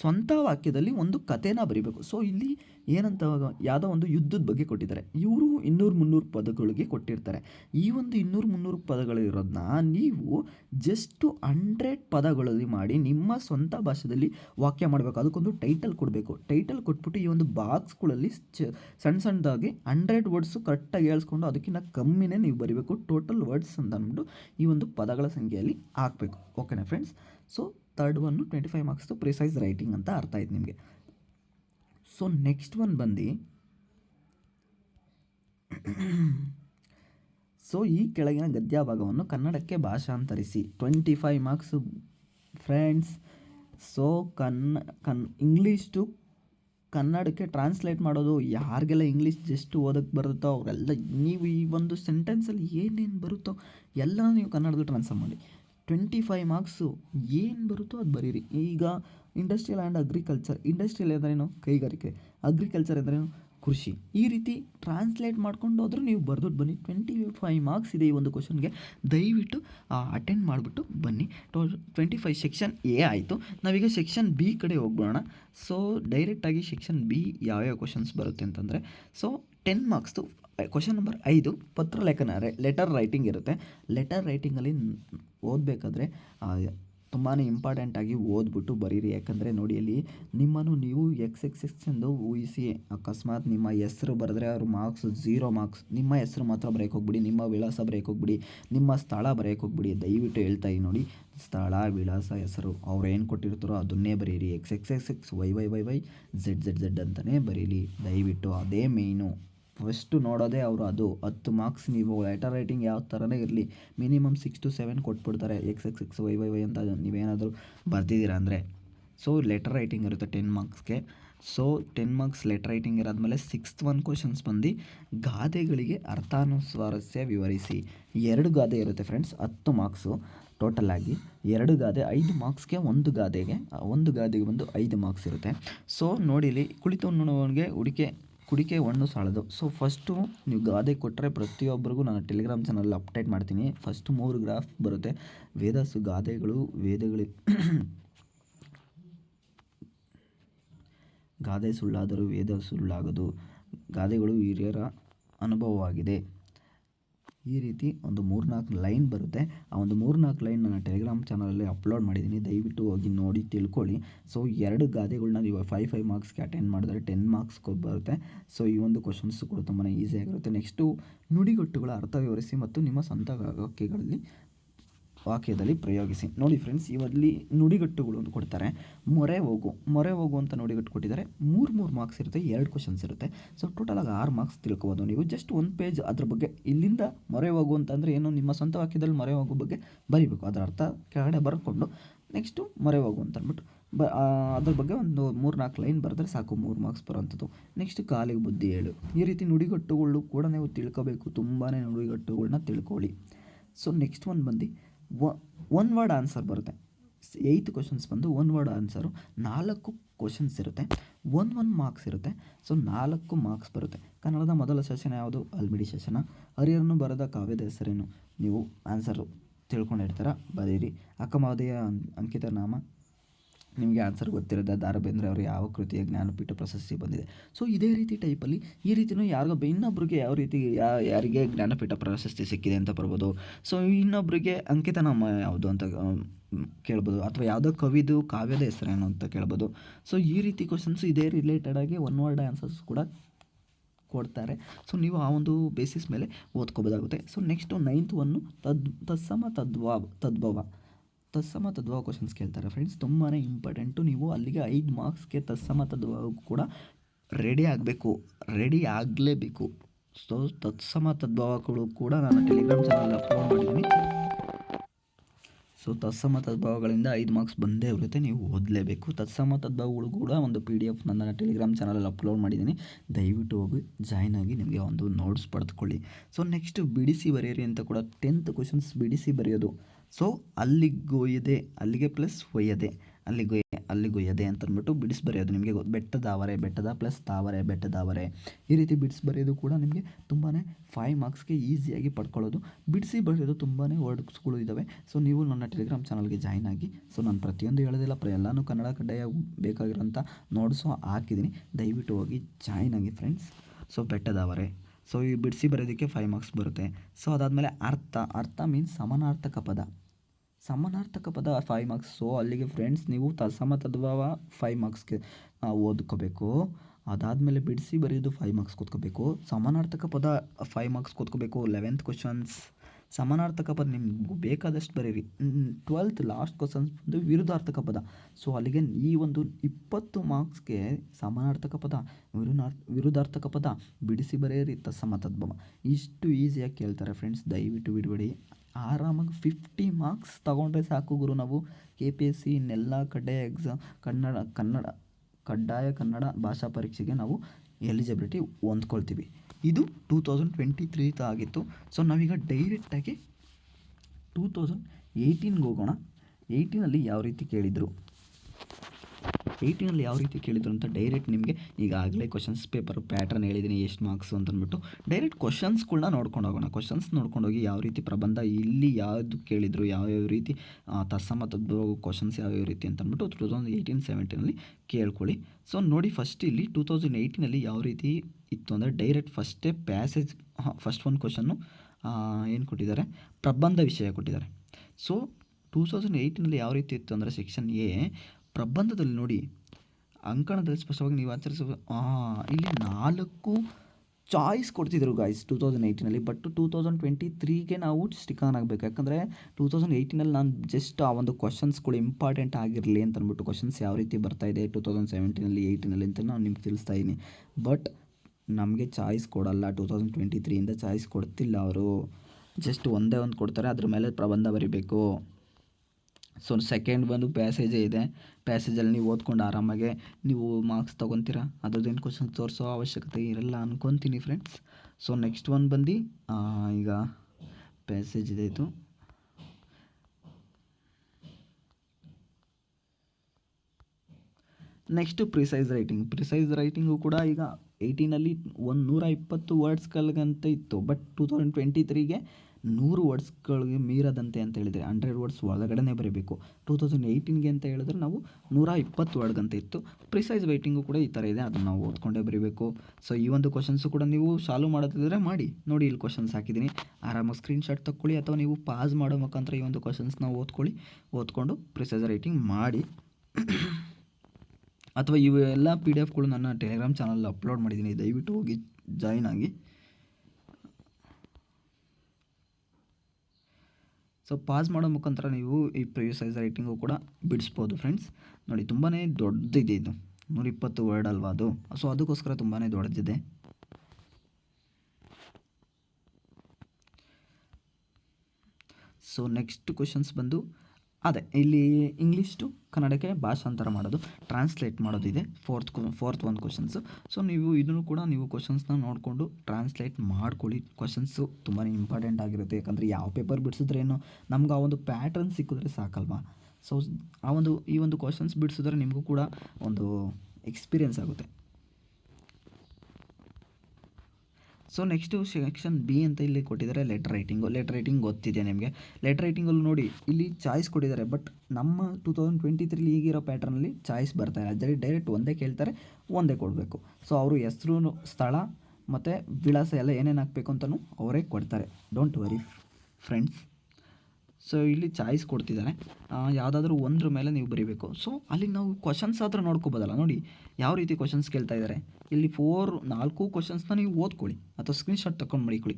ಸ್ವಂತ ವಾಕ್ಯದಲ್ಲಿ ಒಂದು ಕಥೆನ ಬರಿಬೇಕು. ಸೊ ಇಲ್ಲಿ ಏನಂತ ಯಾವುದೋ ಒಂದು ಯುದ್ಧದ ಬಗ್ಗೆ ಕೊಟ್ಟಿದ್ದಾರೆ. ಇವರು ಇನ್ನೂರು ಮುನ್ನೂರು ಪದಗಳಿಗೆ ಕೊಟ್ಟಿರ್ತಾರೆ. ಈ ಒಂದು ಇನ್ನೂರು ಮುನ್ನೂರು ಪದಗಳಿರೋದನ್ನ ನೀವು ಜಸ್ಟು ಹಂಡ್ರೆಡ್ ಪದಗಳಲ್ಲಿ ಮಾಡಿ ನಿಮ್ಮ ಸ್ವಂತ ಭಾಷೆಯಲ್ಲಿ ವಾಕ್ಯ ಮಾಡಬೇಕು. ಅದಕ್ಕೊಂದು ಟೈಟಲ್ ಕೊಡಬೇಕು. ಟೈಟಲ್ ಕೊಟ್ಬಿಟ್ಟು ಈ ಒಂದು ಬಾಕ್ಸ್ಗಳಲ್ಲಿ ಚ ಸಣ್ಣ ಸಣ್ಣದಾಗಿ ಹಂಡ್ರೆಡ್ ವರ್ಡ್ಸು ಕರೆಕ್ಟಾಗಿ ಹೇಳ್ಸ್ಕೊಂಡು ಅದಕ್ಕಿಂತ ಕಮ್ಮಿನೇ ನೀವು ಬರೀಬೇಕು. ಟೋಟಲ್ ವರ್ಡ್ಸ್ ಅಂತ ಅಂದ್ಬಿಟ್ಟು ಈ ಒಂದು ಪದಗಳ ಸಂಖ್ಯೆಯಲ್ಲಿ ಹಾಕಬೇಕು. ಓಕೆನಾ friends so third one twenty five ಮಾರ್ಕ್ಸ್ದು precise writing ಅಂತ ಅರ್ಥ ಆಯ್ತು ನಿಮಗೆ. ಸೊ ನೆಕ್ಸ್ಟ್ ಒನ್ ಬಂದು ಸೊ ಈ ಕೆಳಗಿನ ಗದ್ಯ ಭಾಗವನ್ನು ಕನ್ನಡಕ್ಕೆ ಭಾಷಾಂತರಿಸಿ. Twenty five marks friends so ಕನ್ನ ಕನ್ ಇಂಗ್ಲೀಷ್ ಟು ಕನ್ನಡಕ್ಕೆ ಟ್ರಾನ್ಸ್ಲೇಟ್ ಮಾಡೋದು ಯಾರಿಗೆಲ್ಲ ಇಂಗ್ಲೀಷ್ ಜಸ್ಟ್ ಓದಕ್ಕೆ ಬರುತ್ತೋ ಅವರೆಲ್ಲ, ನೀವು ಈ ಒಂದು ಸೆಂಟೆನ್ಸಲ್ಲಿ ಏನೇನು ಬರುತ್ತೋ ಎಲ್ಲ ನೀವು ಕನ್ನಡದಲ್ಲಿ ಟ್ರಾನ್ಸ್ಫರ್ ಮಾಡಿ. ಟ್ವೆಂಟಿ ಫೈವ್ ಮಾರ್ಕ್ಸು ಏನು ಬರುತ್ತೋ ಅದು ಬರೀರಿ. ಈಗ ಇಂಡಸ್ಟ್ರಿಯಲ್ ಆ್ಯಂಡ್ ಅಗ್ರಿಕಲ್ಚರ್ ಇಂಡಸ್ಟ್ರಿಯಲ್ ಅಂದ್ರೇನು ಕೈಗಾರಿಕೆ. ಅಗ್ರಿಕಲ್ಚರ್ ಅಂದ್ರೇನು ಕೃಷಿ. ಈ ರೀತಿ ಟ್ರಾನ್ಸ್ಲೇಟ್ ಮಾಡ್ಕೊಂಡು ಹೋದ್ರೂ ನೀವು ಬರೆದುಟ್ಟು ಬನ್ನಿ. ಟ್ವೆಂಟಿ ಫೈವ್ ಮಾರ್ಕ್ಸ್ ಇದೆ ಈ ಒಂದು ಕ್ವಶನ್ಗೆ ದಯವಿಟ್ಟು ಅಟೆಂಡ್ ಮಾಡಿಬಿಟ್ಟು ಬನ್ನಿ. Two twenty five section A ಆಯಿತು. ನಾವೀಗ ಸೆಕ್ಷನ್ ಬಿ ಕಡೆ ಹೋಗ್ಬೋಣ ಸೊ ಡೈರೆಕ್ಟಾಗಿ ಸೆಕ್ಷನ್ ಬಿ ಯಾವ್ಯಾವ ಕ್ವಶನ್ಸ್ ಬರುತ್ತೆ ಅಂತಂದರೆ ಸೊ ಟೆನ್ ಮಾರ್ಕ್ಸ್ದು ಕ್ವಶನ್ ನಂಬರ್ ಐದು, ಪತ್ರ ಲೇಖನ ಲೆಟರ್ ರೈಟಿಂಗ್ ಇರುತ್ತೆ. ಲೆಟರ್ ರೈಟಿಂಗಲ್ಲಿ ಓದಬೇಕಾದ್ರೆ ತುಂಬಾ ಇಂಪಾರ್ಟೆಂಟಾಗಿ ಓದ್ಬಿಟ್ಟು ಬರೀರಿ. ಯಾಕಂದರೆ ನೋಡಿ, ಅಲ್ಲಿ ನಿಮ್ಮನ್ನು ನೀವು ಎಕ್ಸ್ ಎಕ್ಸ್ ಎಕ್ಸ್ ಎಂದು ಊಹಿಸಿ, ಅಕಸ್ಮಾತ್ ನಿಮ್ಮ ಹೆಸರು ಬರೆದ್ರೆ ಅವ್ರ ಮಾರ್ಕ್ಸ್ ಝೀರೋ ಮಾರ್ಕ್ಸ್ ನಿಮ್ಮ ಹೆಸರು ಮಾತ್ರ ಬರೆಯೋಕೆ ಹೋಗ್ಬಿಡಿ, ನಿಮ್ಮ ವಿಳಾಸ ಬರೆಯೋಕೆ ಹೋಗ್ಬಿಡಿ, ನಿಮ್ಮ ಸ್ಥಳ ಬರೆಯೋಕೆ ಹೋಗ್ಬಿಡಿ. ದಯವಿಟ್ಟು ಹೇಳ್ತಾ ಇದ್ದೀನಿ ನೋಡಿ, ಸ್ಥಳ, ವಿಳಾಸ, ಹೆಸರು, ಅವ್ರು ಏನು ಕೊಟ್ಟಿರ್ತಾರೋ ಅದನ್ನೇ ಬರೀರಿ. X X X X Y Y Y Y Z Z Z ಅಂತಲೇ ಬರೀಲಿ ದಯವಿಟ್ಟು ಅದೇ ಮೇಯ್ನು ಫಸ್ಟು ನೋಡೋದೇ ಅವರು ಅದು. ಹತ್ತು ಮಾರ್ಕ್ಸ್ ನೀವು ಲೆಟರ್ ರೈಟಿಂಗ್ ಯಾವ ಥರನೇ ಇರಲಿ ಮಿನಿಮಮ್ ಸಿಕ್ಸ್ ಟು ಸೆವೆನ್ ಕೊಟ್ಬಿಡ್ತಾರೆ. X X X Y Y Y ಅಂತ ನೀವೇನಾದರೂ ಬರ್ತಿದ್ದೀರಾ ಅಂದರೆ. ಸೊ ಲೆಟರ್ ರೈಟಿಂಗ್ ಇರುತ್ತೆ ten ಮಾರ್ಕ್ಸ್ಗೆ so ten marks letter writing ಇರಾದಮೇಲೆ sixth one questions ಬಂದು ಗಾದೆಗಳಿಗೆ ಅರ್ಥಾನುಸ್ವಾರಸ್ಯ ವಿವರಿಸಿ. ಎರಡು ಗಾದೆ ಇರುತ್ತೆ ಫ್ರೆಂಡ್ಸ್ ಹತ್ತು ಮಾರ್ಕ್ಸು ಟೋಟಲಾಗಿ ಎರಡು ಗಾದೆ, ಐದು ಮಾರ್ಕ್ಸ್ಗೆ ಒಂದು ಗಾದೆಗೆ ಒಂದು ಗಾದೆಗೆ ಬಂದು ಐದು ಮಾರ್ಕ್ಸ್ ಇರುತ್ತೆ. ಸೊ ನೋಡಿಲಿ ಕುಳಿತು ನೋಡುವವನಿಗೆ ಹುಡಿಕೆ ಕುಡಿಕೆ ಹಣ್ಣು ಸಾಲದು. ಸೊ ಫಸ್ಟು ನೀವು ಗಾದೆ ಕೊಟ್ಟರೆ ಪ್ರತಿಯೊಬ್ಬರಿಗೂ ನಾನು ಟೆಲಿಗ್ರಾಮ್ ಚಾನಲ್ ಅಪ್ಡೇಟ್ ಮಾಡ್ತೀನಿ. ಫಸ್ಟ್ ಮೂರು ಗ್ರಾಫ್ ಬರುತ್ತೆ. ವೇದಸ್ಸು ಗಾದೆಗಳು, ವೇದಗಳು ಗಾದೆ ಸುಳ್ಳಾದರೂ ವೇದ ಸುಳ್ಳಾಗದು. ಗಾದೆಗಳು ಹಿರಿಯರ ಅನುಭವವಾಗಿದೆ. ಈ ರೀತಿ ಒಂದು ಮೂರ್ನಾಲ್ಕು ಲೈನ್ ಬರುತ್ತೆ. ಆ ಒಂದು ಮೂರ್ನಾಲ್ಕು ಲೈನ್ ನನ್ನ ಟೆಲಿಗ್ರಾಮ್ ಚಾನಲಲ್ಲಿ ಅಪ್ಲೋಡ್ ಮಾಡಿದ್ದೀನಿ. ದಯವಿಟ್ಟು ಹೋಗಿ ನೋಡಿ, ತಿಳ್ಕೊಳ್ಳಿ. ಸೊ ಎರಡು ಗಾದೆಗಳನ್ನ ನೀವು ಫೈವ್ ಫೈವ್ ಮಾರ್ಕ್ಸ್ಗೆ ಅಟೆಂಡ್ ಮಾಡಿದ್ರೆ ಟೆನ್ ಮಾರ್ಕ್ಸ್ ಬರುತ್ತೆ. ಸೊ ಈ ಒಂದು ಕ್ವಶನ್ಸ್ ಕೂಡ ತುಂಬಾ ಈಸಿಯಾಗಿರುತ್ತೆ ನೆಕ್ಸ್ಟು ನುಡಿಗಟ್ಟುಗಳ ಅರ್ಥ ವಿವರಿಸಿ ಮತ್ತು ನಿಮ್ಮ ಸ್ವಂತ ವಾಕ್ಯಗಳಲ್ಲಿ ವಾಕ್ಯದಲ್ಲಿ ಪ್ರಯೋಗಿಸಿ. ನೋಡಿ ಫ್ರೆಂಡ್ಸ್ ಇವಲ್ಲಿ ನುಡಿಗಟ್ಟುಗಳು ಅಂತ ಕೊಡ್ತಾರೆ. ಮೊರೆ ಹೋಗು. ಮೊರೆ ಹೋಗು ಅಂತ ನುಡಿಗಟ್ಟು ಕೊಟ್ಟಿದ್ದಾರೆ. ಮೂರು ಮೂರು ಮಾರ್ಕ್ಸ್ ಇರುತ್ತೆ, ಎರಡು ಕ್ವಶನ್ಸ್ ಇರುತ್ತೆ. ಸೊ ಆಗಿ ಆರು ಮಾರ್ಕ್ಸ್ ತಿಳ್ಕೊಬೋದು ನೀವು. ಜಸ್ಟ್ ಒಂದು ಪೇಜ್ ಅದ್ರ ಬಗ್ಗೆ ಇಲ್ಲಿಂದ ಮೊರೆ ಹೋಗು ಅಂತಂದರೆ ಏನು? ನಿಮ್ಮ ಸ್ವಂತ ವಾಕ್ಯದಲ್ಲಿ ಮೊರೆ ಹೋಗೋ ಬಗ್ಗೆ ಬರಿಬೇಕು. ಅದರ ಅರ್ಥ ಕೆಳಗಡೆ ಬರ್ಕೊಂಡು ನೆಕ್ಸ್ಟು ಮೊರೆ ಹೋಗು ಅಂತ ಅಂದ್ಬಿಟ್ಟು ಬ ಅದ್ರ ಬಗ್ಗೆ ಒಂದು ಮೂರು ನಾಲ್ಕು ಲೈನ್ ಬರೆದ್ರೆ ಸಾಕು ಮೂರು ಮಾರ್ಕ್ಸ್ ಬರೋಂಥದ್ದು ನೆಕ್ಸ್ಟ್ ಕಾಲಿಗೆ ಬುದ್ಧಿ ಹೇಳು. ಈ ರೀತಿ ನುಡಿಗಟ್ಟುಗಳು ಕೂಡ ನೀವು ತಿಳ್ಕೋಬೇಕು. ತುಂಬಾ ನುಡಿಗಟ್ಟುಗಳನ್ನ ತಿಳ್ಕೊಳ್ಳಿ. ಸೊ ನೆಕ್ಸ್ಟ್ ಒಂದು ಬಂದು ಒನ್ ವರ್ಡ್ ಆನ್ಸರ್ ಬರುತ್ತೆ. ಏಯ್ತ್ ಕ್ವಶನ್ಸ್ ಬಂದು ಒನ್ ವರ್ಡ್ ಆನ್ಸರು ನಾಲ್ಕು ಕ್ವಶನ್ಸ್ ಇರುತ್ತೆ. ಒನ್ ಒನ್ ಮಾರ್ಕ್ಸ್ ಇರುತ್ತೆ. ಸೊ ನಾಲ್ಕು ಮಾರ್ಕ್ಸ್ ಬರುತ್ತೆ. ಕನ್ನಡದ ಮೊದಲ ಸೆಷನ್ ಯಾವುದು? ಅಲ್ಮಿಡಿ ಸೆಷನ ಹರಿಯರನ್ನು ಬರೆದ ಕಾವ್ಯದ ಹೆಸರೇನು? ನೀವು ಆನ್ಸರು ತಿಳ್ಕೊಂಡಿರ್ತಾರ? ಬರೀರಿ. ಅಕ್ಕಮಹೋದಯ ಅಂಕಿತ ನಾಮ ನಿಮಗೆ ಆನ್ಸರ್ ಗೊತ್ತಿರೋದು ದಾರ ಬೇಂದ್ರೆ ಅವರು ಯಾವ ಕೃತಿಯ ಜ್ಞಾನಪೀಠ ಪ್ರಶಸ್ತಿ ಬಂದಿದೆ. ಸೊ ಇದೇ ರೀತಿ ಟೈಪಲ್ಲಿ ಈ ರೀತಿಯೂ ಯಾರಿಗೋ ಇನ್ನೊಬ್ರಿಗೆ ಯಾವ ರೀತಿ ಯಾರಿಗೆ ಜ್ಞಾನಪೀಠ ಪ್ರಶಸ್ತಿ ಸಿಕ್ಕಿದೆ ಅಂತ ಬರ್ಬೋದು. ಸೊ ಇನ್ನೊಬ್ಬರಿಗೆ ಅಂಕಿತನಾಮ ಯಾವುದು ಅಂತ ಕೇಳ್ಬೋದು. ಅಥವಾ ಯಾವುದೋ ಕವಿದು ಕಾವ್ಯದ ಹೆಸರೇನು ಅಂತ ಕೇಳ್ಬೋದು. ಸೊ ಈ ರೀತಿ ಕ್ವಶನ್ಸ್ ಇದೇ ರಿಲೇಟೆಡ್ ಆಗಿ ಒನ್ ವರ್ಡ್ ಆನ್ಸರ್ಸ್ ಕೂಡ ಕೊಡ್ತಾರೆ. ಸೊ ನೀವು ಆ ಒಂದು ಬೇಸಿಸ್ ಮೇಲೆ ಓದ್ಕೋಬೋದಾಗುತ್ತೆ. ಸೊ ನೆಕ್ಸ್ಟು ನೈನ್ತ್ ಒನ್ನು ತದ್ ತತ್ಸಮ ತದ್ವಾ ತದ್ಭವ. ತತ್ಸಮ ತದ್ಭವ ಕ್ವಶನ್ಸ್ ಕೇಳ್ತಾರೆ ಫ್ರೆಂಡ್ಸ್ ತುಂಬಾ ಇಂಪಾರ್ಟೆಂಟು ನೀವು ಅಲ್ಲಿಗೆ ಐದು ಮಾರ್ಕ್ಸ್ಗೆ ತತ್ಸಮ ತದ್ಭವ ಕೂಡ ರೆಡಿ ಆಗಬೇಕು. ರೆಡಿ ಆಗಲೇಬೇಕು. ಸೊ ತತ್ಸಮ ತದ್ಭವಗಳು ಕೂಡ ನಾನು ಟೆಲಿಗ್ರಾಮ್ ಚಾನಲ್ ಅಪ್ಲೋಡ್ ಮಾಡಿದ್ದೀನಿ. ಸೊ ತತ್ಸಮ ತದ್ಭಾವಗಳಿಂದ ಐದು ಮಾರ್ಕ್ಸ್ ಬಂದೇ ಇರುತ್ತೆ ನೀವು ಓದಲೇಬೇಕು. ತತ್ಸಮ ತದ್ಭಾವಗಳು ಕೂಡ ಒಂದು ಪಿ ಡಿ ಎಫ್ ನನ್ನ ಟೆಲಿಗ್ರಾಮ್ ಚಾನಲಲ್ಲಿ ಅಪ್ಲೋಡ್ ಮಾಡಿದ್ದೀನಿ. ದಯವಿಟ್ಟು ಹೋಗಿ ಜಾಯ್ನ್ ಆಗಿ ನಿಮಗೆ ಒಂದು ನೋಟ್ಸ್ ಪಡೆದುಕೊಳ್ಳಿ. ಸೊ ನೆಕ್ಸ್ಟ್ ಬಿಡಿಸಿ ಬರೆಯಿರಿ ಅಂತ ಕೂಡ ಟೆಂತ್ ಕ್ವಶನ್ಸ್ ಬಿಡಿಸಿ ಬರೆಯೋದು. ಸೊ ಅಲ್ಲಿಗೆ ಒಯ್ಯದೆ, ಅಲ್ಲಿಗೆ ಪ್ಲಸ್ ಒಯ್ಯದೆ. ಅಲ್ಲಿಗೊಯ್ ಎದೆ ಅಂತ ಅಂದ್ಬಿಟ್ಟು ಬಿಡಿಸಿ ಬರೆಯೋದು ನಿಮಗೆ ಗೊತ್ತು. ಬೆಟ್ಟದ ಅವರೆ ಬೆಟ್ಟದ ಪ್ಲಸ್ ತಾವರೆ ಬೆಟ್ಟದ ಅವರೆ ಈ ರೀತಿ ಬಿಡಿಸಿ ಬರೆಯೋದು ಕೂಡ ನಿಮಗೆ ತುಂಬಾ ಫೈವ್ ಮಾರ್ಕ್ಸ್ಗೆ ಈಸಿಯಾಗಿ ಪಡ್ಕೊಳ್ಳೋದು. ಬಿಡಿಸಿ ಬರೆಯೋದು ತುಂಬಾ ವರ್ಡ್ಸ್ಗಳು ಇದ್ದಾವೆ ಸೊ ನೀವು ನನ್ನ ಟೆಲಿಗ್ರಾಮ್ ಚಾನಲ್ಗೆ ಜಾಯ್ನ್ ಆಗಿ ಸೊ ನಾನು ಪ್ರತಿಯೊಂದು ಹೇಳೋದಿಲ್ಲ ಪ್ರ ಎಲ್ಲಾನು ಕನ್ನಡ ಕಡ್ಡಾಯ ಬೇಕಾಗಿರೋಂಥ ನೋಟ್ಸು ಹಾಕಿದ್ದೀನಿ. ದಯವಿಟ್ಟು ಹೋಗಿ ಜಾಯ್ನ್ ಆಗಿ ಫ್ರೆಂಡ್ಸ್ ಸೊ ಬೆಟ್ಟದ ಅವರೆ ಸೊ ಈ ಬಿಡಿಸಿ ಬರೋದಕ್ಕೆ ಫೈವ್ ಮಾರ್ಕ್ಸ್ ಬರುತ್ತೆ. ಸೊ ಅದಾದಮೇಲೆ ಅರ್ಥ. ಅರ್ಥ ಮೀನ್ಸ್ ಸಮಾನಾರ್ಥಕ ಪದ. ಸಮಾನಾರ್ಥಕ ಪದ ಫೈವ್ ಮಾರ್ಕ್ಸ್ ಸೊ ಅಲ್ಲಿಗೆ ಫ್ರೆಂಡ್ಸ್ ನೀವು ತತ್ಸಮ ತದ್ಭವ ಫೈವ್ ಮಾರ್ಕ್ಸ್ಗೆ ಓದ್ಕೋಬೇಕು. ಅದಾದಮೇಲೆ ಬಿಡಿಸಿ ಬರೆಯೋದು ಫೈವ್ ಮಾರ್ಕ್ಸ್ ಕೂತ್ಕೋಬೇಕು. ಸಮಾನಾರ್ಥಕ ಪದ ಫೈವ್ ಮಾರ್ಕ್ಸ್ ಕೂತ್ಕೋಬೇಕು. ಲೆವೆಂತ್ ಕ್ವಶನ್ಸ್ ಸಮಾನಾರ್ಥಕ ಪದ ನಿಮ್ಗೆ ಬೇಕಾದಷ್ಟು ಬರೀರಿ. ಟ್ವೆಲ್ತ್ ಲಾಸ್ಟ್ ಕ್ವಶನ್ಸ್ ಬಂದು ವಿರುದ್ಧಾರ್ಥಕ ಪದ. ಸೊ ಅಲ್ಲಿಗೆ ಈ ಒಂದು ಇಪ್ಪತ್ತು ಮಾರ್ಕ್ಸ್ಗೆ ಸಮಾನಾರ್ಥಕ ಪದ ವಿರುದ್ಧಾರ್ಥಕ ಪದ ಬಿಡಿಸಿ ಬರೆಯಿರಿ. ತತ್ಸಮ ತದ್ಭವ ಇಷ್ಟು ಈಸಿಯಾಗಿ ಕೇಳ್ತಾರೆ ಫ್ರೆಂಡ್ಸ್ ದಯವಿಟ್ಟು ಬಿಡಬೇಡಿ. ಆರಾಮಾಗಿ ಫಿಫ್ಟಿ ಮಾರ್ಕ್ಸ್ ತಗೊಂಡ್ರೆ ಸಾಕು ಗುರು ನಾವು. ಕೆ ಪಿ ಎಸ್ ಸಿ ಇನ್ನೆಲ್ಲ ಕಡ್ಡಾಯ ಎಕ್ಸಾಮ್ ಕನ್ನಡ ಕನ್ನಡ, ಕಡ್ಡಾಯ ಕನ್ನಡ ಭಾಷಾ ಪರೀಕ್ಷೆಗೆ ನಾವು ಎಲಿಜಿಬಿಲಿಟಿ ಹೊಂದ್ಕೊಳ್ತೀವಿ. ಇದು ಟೂ ತೌಸಂಡ್ ಟ್ವೆಂಟಿ ತ್ರೀ ಆಗಿತ್ತು. ಸೊ ನಾವೀಗ ಡೈರೆಕ್ಟಾಗಿ ಟೂ ತೌಸಂಡ್ ಏಯ್ಟೀನ್ಗೆ ಹೋಗೋಣ. ಏಯ್ಟೀನಲ್ಲಿ ಯಾವ ರೀತಿ ಕೇಳಿದರು? ಏಯ್ಟೀನಲ್ಲಿ ಯಾವ ರೀತಿ ಕೇಳಿದ್ರು ಅಂತ ಡೈರೆಕ್ಟ್ ನಿಮಗೆ ಈಗಾಗಲೇ ಕ್ವಶನ್ಸ್ ಪೇಪರ್ ಪ್ಯಾಟರ್ನ್ ಹೇಳಿದ್ದೀನಿ ಎಷ್ಟು ಮಾರ್ಕ್ಸ್ ಅಂತ ಅಂದ್ಬಿಟ್ಟು ಡೈರೆಕ್ಟ್ ಕ್ವಶನ್ಸ್ಗಳನ್ನ ನೋಡ್ಕೊಂಡು ಹೋಗೋಣ. ಕ್ವಶನ್ಸ್ ನೋಡ್ಕೊಂಡು ಹೋಗಿ ಯಾವ ರೀತಿ ಪ್ರಬಂಧ ಇಲ್ಲಿ ಯಾವುದು ಕೇಳಿದರು ಯಾವ್ಯಾವ ರೀತಿ ತಸಮತದ್ದು ಕ್ವಶನ್ಸ್ ಯಾವ್ಯಾವ ರೀತಿ ಅಂತ ಅಂದ್ಬಿಟ್ಟು ಟೂ ತೌಸಂಡ್ ಏಯ್ಟೀನ್ ಸೆವೆಂಟೀನಲ್ಲಿ ಕೇಳ್ಕೊಳ್ಳಿ. ಸೊ ನೋಡಿ ಫಸ್ಟ್ ಇಲ್ಲಿ ಟೂ ತೌಸಂಡ್ ಏಯ್ಟೀನಲ್ಲಿ ಯಾವ ರೀತಿ ಇತ್ತು ಅಂದರೆ ಡೈರೆಕ್ಟ್ ಫಸ್ಟೇ ಪ್ಯಾಸೇಜ್ ಫಸ್ಟ್ ಒಂದು ಕ್ವಶನ್ನು ಏನು ಕೊಟ್ಟಿದ್ದಾರೆ? ಪ್ರಬಂಧ ವಿಷಯ ಕೊಟ್ಟಿದ್ದಾರೆ. ಸೊ ಟೂ ತೌಸಂಡ್ ಏಯ್ಟೀನಲ್ಲಿ ಯಾವ ರೀತಿ ಇತ್ತು ಅಂದರೆ ಸೆಕ್ಷನ್ ಎ ಪ್ರಬಂಧದಲ್ಲಿ ನೋಡಿ, ಅಂಕಣದಲ್ಲಿ ಸ್ಪಷ್ಟವಾಗಿ ನೀವು ಆಚರಿಸುವ ಇಲ್ಲಿ ನಾಲ್ಕು ಚಾಯ್ಸ್ ಕೊಡ್ತಿದ್ರು ಗಾಯ್ಸ್ ಟೂ ತೌಸಂಡ್ ಏಯ್ಟಿನಲ್ಲಿ ಬಟ್ ಟೂ ತೌಸಂಡ್ ಟ್ವೆಂಟಿ ತ್ರೀಗೆ ನಾವು ಸ್ಟಿಕ್ ಆನ್ ಆಗಬೇಕು. ಯಾಕಂದರೆ ಟೂ ತೌಸಂಡ್ ಏಯ್ಟಿನಲ್ಲಿ ನಾನು ಜಸ್ಟ್ ಆ ಒಂದು ಕ್ವಶನ್ಸ್ಗಳು ಇಂಪಾರ್ಟೆಂಟ್ ಆಗಿರಲಿ ಅಂತ ಅಂದ್ಬಿಟ್ಟು ಕ್ವಶನ್ಸ್ ಯಾವ ರೀತಿ ಬರ್ತಾ ಇದೆ ಟೂ ತೌಸಂಡ್ ಸೆವೆಂಟಿನಲ್ಲಿ ಏಯ್ಟಿನಲ್ಲಿ ಅಂತ ನಾನು ನಿಮ್ಗೆ ತಿಳಿಸ್ತಾ ಇದ್ದೀನಿ ಬಟ್ ನಮಗೆ ಚಾಯ್ಸ್ ಕೊಡಲ್ಲ ಟೂ ತೌಸಂಡ್ ಟ್ವೆಂಟಿ ತ್ರೀಯಿಂದ ಚಾಯ್ಸ್ ಕೊಡ್ತಿಲ್ಲ ಅವರು. ಜಸ್ಟ್ ಒಂದೇ ಒಂದು ಕೊಡ್ತಾರೆ, ಅದ್ರ ಮೇಲೆ ಪ್ರಬಂಧ ಬರಿಬೇಕು. ಸೊ ಸೆಕೆಂಡ್ ಬಂದು ಪ್ಯಾಸೇಜೇ ಇದೆ. ಪ್ಯಾಸೇಜಲ್ಲಿ ನೀವು ಓದ್ಕೊಂಡು ಆರಾಮಾಗೆ ನೀವು ಮಾರ್ಕ್ಸ್ ತೊಗೊತೀರಾ? ಅದ್ರದ್ದೇನು ಕ್ವಶನ್ ತೋರಿಸೋ ಅವಶ್ಯಕತೆ ಇರಲ್ಲ ಅಂದ್ಕೊತೀನಿ ಫ್ರೆಂಡ್ಸ್ ಸೊ ನೆಕ್ಸ್ಟ್ ಒನ್ ಬಂದು ಈಗ ಪ್ಯಾಸೇಜ್ ಇದೆ ಇದು. Next precis writing precis writing ಕೂಡ ಈಗ ಏಯ್ಟೀನಲ್ಲಿ ಒಂದು ನೂರ ಇಪ್ಪತ್ತು ವರ್ಡ್ಸ್ಗಳಿಗಂತ ಇತ್ತು. ಬಟ್ ಟೂ ತೌಸಂಡ್ ಟ್ವೆಂಟಿ ತ್ರೀಗೆ ನೂರು ವರ್ಡ್ಸ್ಗಳಿಗೆ ಮೀರದಂತೆ ಅಂತ ಹೇಳಿದರೆ ಹಂಡ್ರೆಡ್ ವರ್ಡ್ಸ್ ಒಳಗಡೆನೇ ಬರೀಬೇಕು. ಟೂ ತೌಸಂಡ್ ಏಯ್ಟೀನ್ಗೆ ಅಂತ ಹೇಳಿದ್ರೆ ನಾವು ನೂರ ಇಪ್ಪತ್ತು ವರ್ಡ್ಗಂತ ಇತ್ತು. ಪ್ರಿಸೈಸ್ ವೈಟಿಂಗು ಕೂಡ ಈ ಥರ ಇದೆ, ಅದನ್ನು ನಾವು ಓದ್ಕೊಂಡೇ ಬರೀಬೇಕು. ಸೊ, ಈ ಒಂದು ಕ್ವಶನ್ಸು ಕೂಡ ನೀವು ಸಾಲ್ವ್ ಮಾಡೋದಿದ್ರೆ ಮಾಡಿ. ನೋಡಿ ಇಲ್ಲಿ ಕ್ವಶನ್ಸ್ ಹಾಕಿದ್ದೀನಿ. ಆರಾಮಾಗಿ ಸ್ಕ್ರೀನ್ಶಾಟ್ ತಗೊಳ್ಳಿ ಅಥವಾ ನೀವು ಪಾಸ್ ಮಾಡೋ ಮುಖಾಂತರ ಈ ಒಂದು ಕ್ವಶನ್ಸ್ನ ಓದ್ಕೊಳ್ಳಿ. ಓದ್ಕೊಂಡು ಪ್ರಿಸೈಸ್ ರೈಟಿಂಗ್ ಮಾಡಿ. ಅಥವಾ ಇವೆಲ್ಲ ಪಿ ಡಿ ಎಫ್ಗಳು ನನ್ನ ಟೆಲಿಗ್ರಾಮ್ ಚಾನಲ್ ಅಪ್ಲೋಡ್ ಮಾಡಿದ್ದೀನಿ. ದಯವಿಟ್ಟು ಹೋಗಿ ಜಾಯ್ನ್ ಆಗಿ. ಸೊ ಪಾಸ್ ಮಾಡೋ ಮುಖಾಂತರ ನೀವು ಈ ಪ್ರಿವ್ಯೂ ಸೈಜ್ ರೈಟಿಂಗು ಕೂಡ ಬಿಡಿಸ್ಬೋದು ಫ್ರೆಂಡ್ಸ್ ನೋಡಿ ತುಂಬಾ ದೊಡ್ಡದಿದೆ ಇದು. ನೂರಿಪ್ಪತ್ತು ವರ್ಡ್ ಅಲ್ವಾ ಅದು? ಸೊ ಅದಕ್ಕೋಸ್ಕರ ತುಂಬಾ ದೊಡ್ಡದಿದೆ. ಸೊ ನೆಕ್ಸ್ಟ್ ಕ್ವಶನ್ಸ್ ಬಂದು ಅದೇ, ಇಲ್ಲಿ ಇಂಗ್ಲೀಷ್ ಟು ಕನ್ನಡಕ್ಕೆ ಭಾಷಾಂತರ ಮಾಡೋದು ಟ್ರಾನ್ಸ್ಲೇಟ್ ಮಾಡೋದಿದೆ ಫೋರ್ತ್ ಫೋರ್ತ್ ಒಂದು ಕ್ವಶನ್ಸು ಸೊ ನೀವು ಇದನ್ನು ಕೂಡ ನೀವು ಕ್ವಶನ್ಸ್ನ ನೋಡಿಕೊಂಡು ಟ್ರಾನ್ಸ್ಲೇಟ್ ಮಾಡ್ಕೊಳ್ಳಿ. ಕ್ವಶನ್ಸು ತುಂಬಾ ಇಂಪಾರ್ಟೆಂಟ್ ಆಗಿರುತ್ತೆ. ಯಾಕಂದರೆ ಯಾವ ಪೇಪರ್ ಬಿಡಿಸಿದ್ರೇನು ನಮ್ಗೆ ಆ ಒಂದು ಪ್ಯಾಟ್ರನ್ ಸಿಕ್ಕಿದ್ರೆ ಸಾಕಲ್ವಾ? ಸೊ ಆ ಒಂದು, ಈ ಒಂದು ಕ್ವಶನ್ಸ್ ಬಿಡಿಸಿದ್ರೆ ನಿಮಗೂ ಕೂಡ ಒಂದು ಎಕ್ಸ್ಪೀರಿಯನ್ಸ್ ಆಗುತ್ತೆ. ಸೊ ನೆಕ್ಸ್ಟು ಸೆಕ್ಷನ್ ಬಿ ಅಂತ ಇಲ್ಲಿ ಕೊಟ್ಟಿದ್ದಾರೆ ಲೆಟರ್ ರೈಟಿಂಗು ಲೆಟರ್ ರೈಟಿಂಗ್ ಗೊತ್ತಿದೆ ನಿಮಗೆ. ಲೆಟರ್ ರೈಟಿಂಗಲ್ಲಿ ನೋಡಿ, ಇಲ್ಲಿ ಚಾಯ್ಸ್ ಕೊಟ್ಟಿದ್ದಾರೆ ಬಟ್ ನಮ್ಮ ಟೂ ತೌಸಂಡ್ ಟ್ವೆಂಟಿ ತ್ರೀಲಿ ಈಗಿರೋ ಪ್ಯಾಟರ್ನಲ್ಲಿ ಚಾಯ್ಸ್ ಬರ್ತಾರೆ ಅದರಲ್ಲಿ ಡೈರೆಕ್ಟ್ ಒಂದೇ ಕೇಳ್ತಾರೆ, ಒಂದೇ ಕೊಡಬೇಕು. ಸೊ ಅವರು ಹೆಸರು, ಸ್ಥಳ ಮತ್ತು ವಿಳಾಸ ಎಲ್ಲ ಏನೇನು ಹಾಕಬೇಕು ಅಂತಲೂ ಅವರೇ ಕೊಡ್ತಾರೆ. ಡೋಂಟ್ ವರಿ ಫ್ರೆಂಡ್ಸ್ ಸೊ ಇಲ್ಲಿ ಚಾಯ್ಸ್ ಕೊಡ್ತಿದ್ದಾರೆ ಯಾವುದಾದ್ರೂ ಒಂದ್ರ ಮೇಲೆ ನೀವು ಬರೀಬೇಕು. ಸೊ ಅಲ್ಲಿ ನಾವು ಕ್ವಶನ್ಸ್ ಹತ್ರ ನೋಡ್ಕೋಬೋದಲ್ಲ, ನೋಡಿ. ಯಾವ ರೀತಿ ಕ್ವಶನ್ಸ್ ಕೇಳ್ತಾ ಇದ್ದಾರೆ ಇಲ್ಲಿ ಫೋರ್ ನಾಲ್ಕು ಕ್ವಶನ್ಸ್ನ ನೀವು ಓದ್ಕೊಳ್ಳಿ, ಅಥವಾ ಸ್ಕ್ರೀನ್ಶಾಟ್ ತಗೊಂಡು ಮಡಿಕೊಳ್ಳಿ.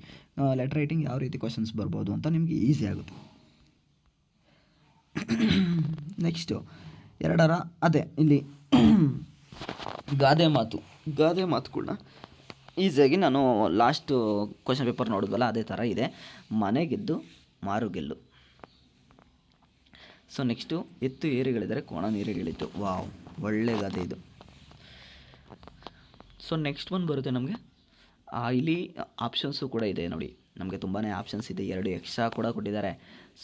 ಲೆಟರ್ ರೈಟಿಂಗ್ ಯಾವ ರೀತಿ ಕ್ವಶನ್ಸ್ ಬರ್ಬೋದು ಅಂತ ನಿಮಗೆ ಈಸಿ ಆಗುತ್ತೆ. ನೆಕ್ಸ್ಟು ಎರಡರ ಅದೇ, ಇಲ್ಲಿ ಗಾದೆ ಮಾತು. ಗಾದೆ ಮಾತುಗಳನ್ನ ಈಸಿಯಾಗಿ ನಾನು ಲಾಸ್ಟ್ ಕ್ವಶನ್ ಪೇಪರ್ ನೋಡಿದ್ವಲ್ಲ ಅದೇ ಥರ ಇದೆ. ಮನೆಗೆದ್ದು ಮಾರುಗೆಲ್ಲು ಮಾರು ಗೆಲ್ಲು. ಸೊ ನೆಕ್ಸ್ಟು ಎತ್ತು ಏರಿಗಳಿದರೆ ಕೋಣ ನೀರಿಗಳಿತ್ತು. ವಾವ್ ಒಳ್ಳೆ ಗಾದೆ ಇದು. ಸೊ ನೆಕ್ಸ್ಟ್ ಒಂದು ಬರುತ್ತೆ ನಮಗೆ. ಇಲ್ಲಿ ಆಪ್ಷನ್ಸು ಕೂಡ ಇದೆ ನೋಡಿ. ನಮಗೆ ತುಂಬಾ ಆಪ್ಷನ್ಸ್ ಇದೆ. ಎರಡು ಎಕ್ಸ್ಟ್ರಾ ಕೂಡ ಕೊಟ್ಟಿದ್ದಾರೆ.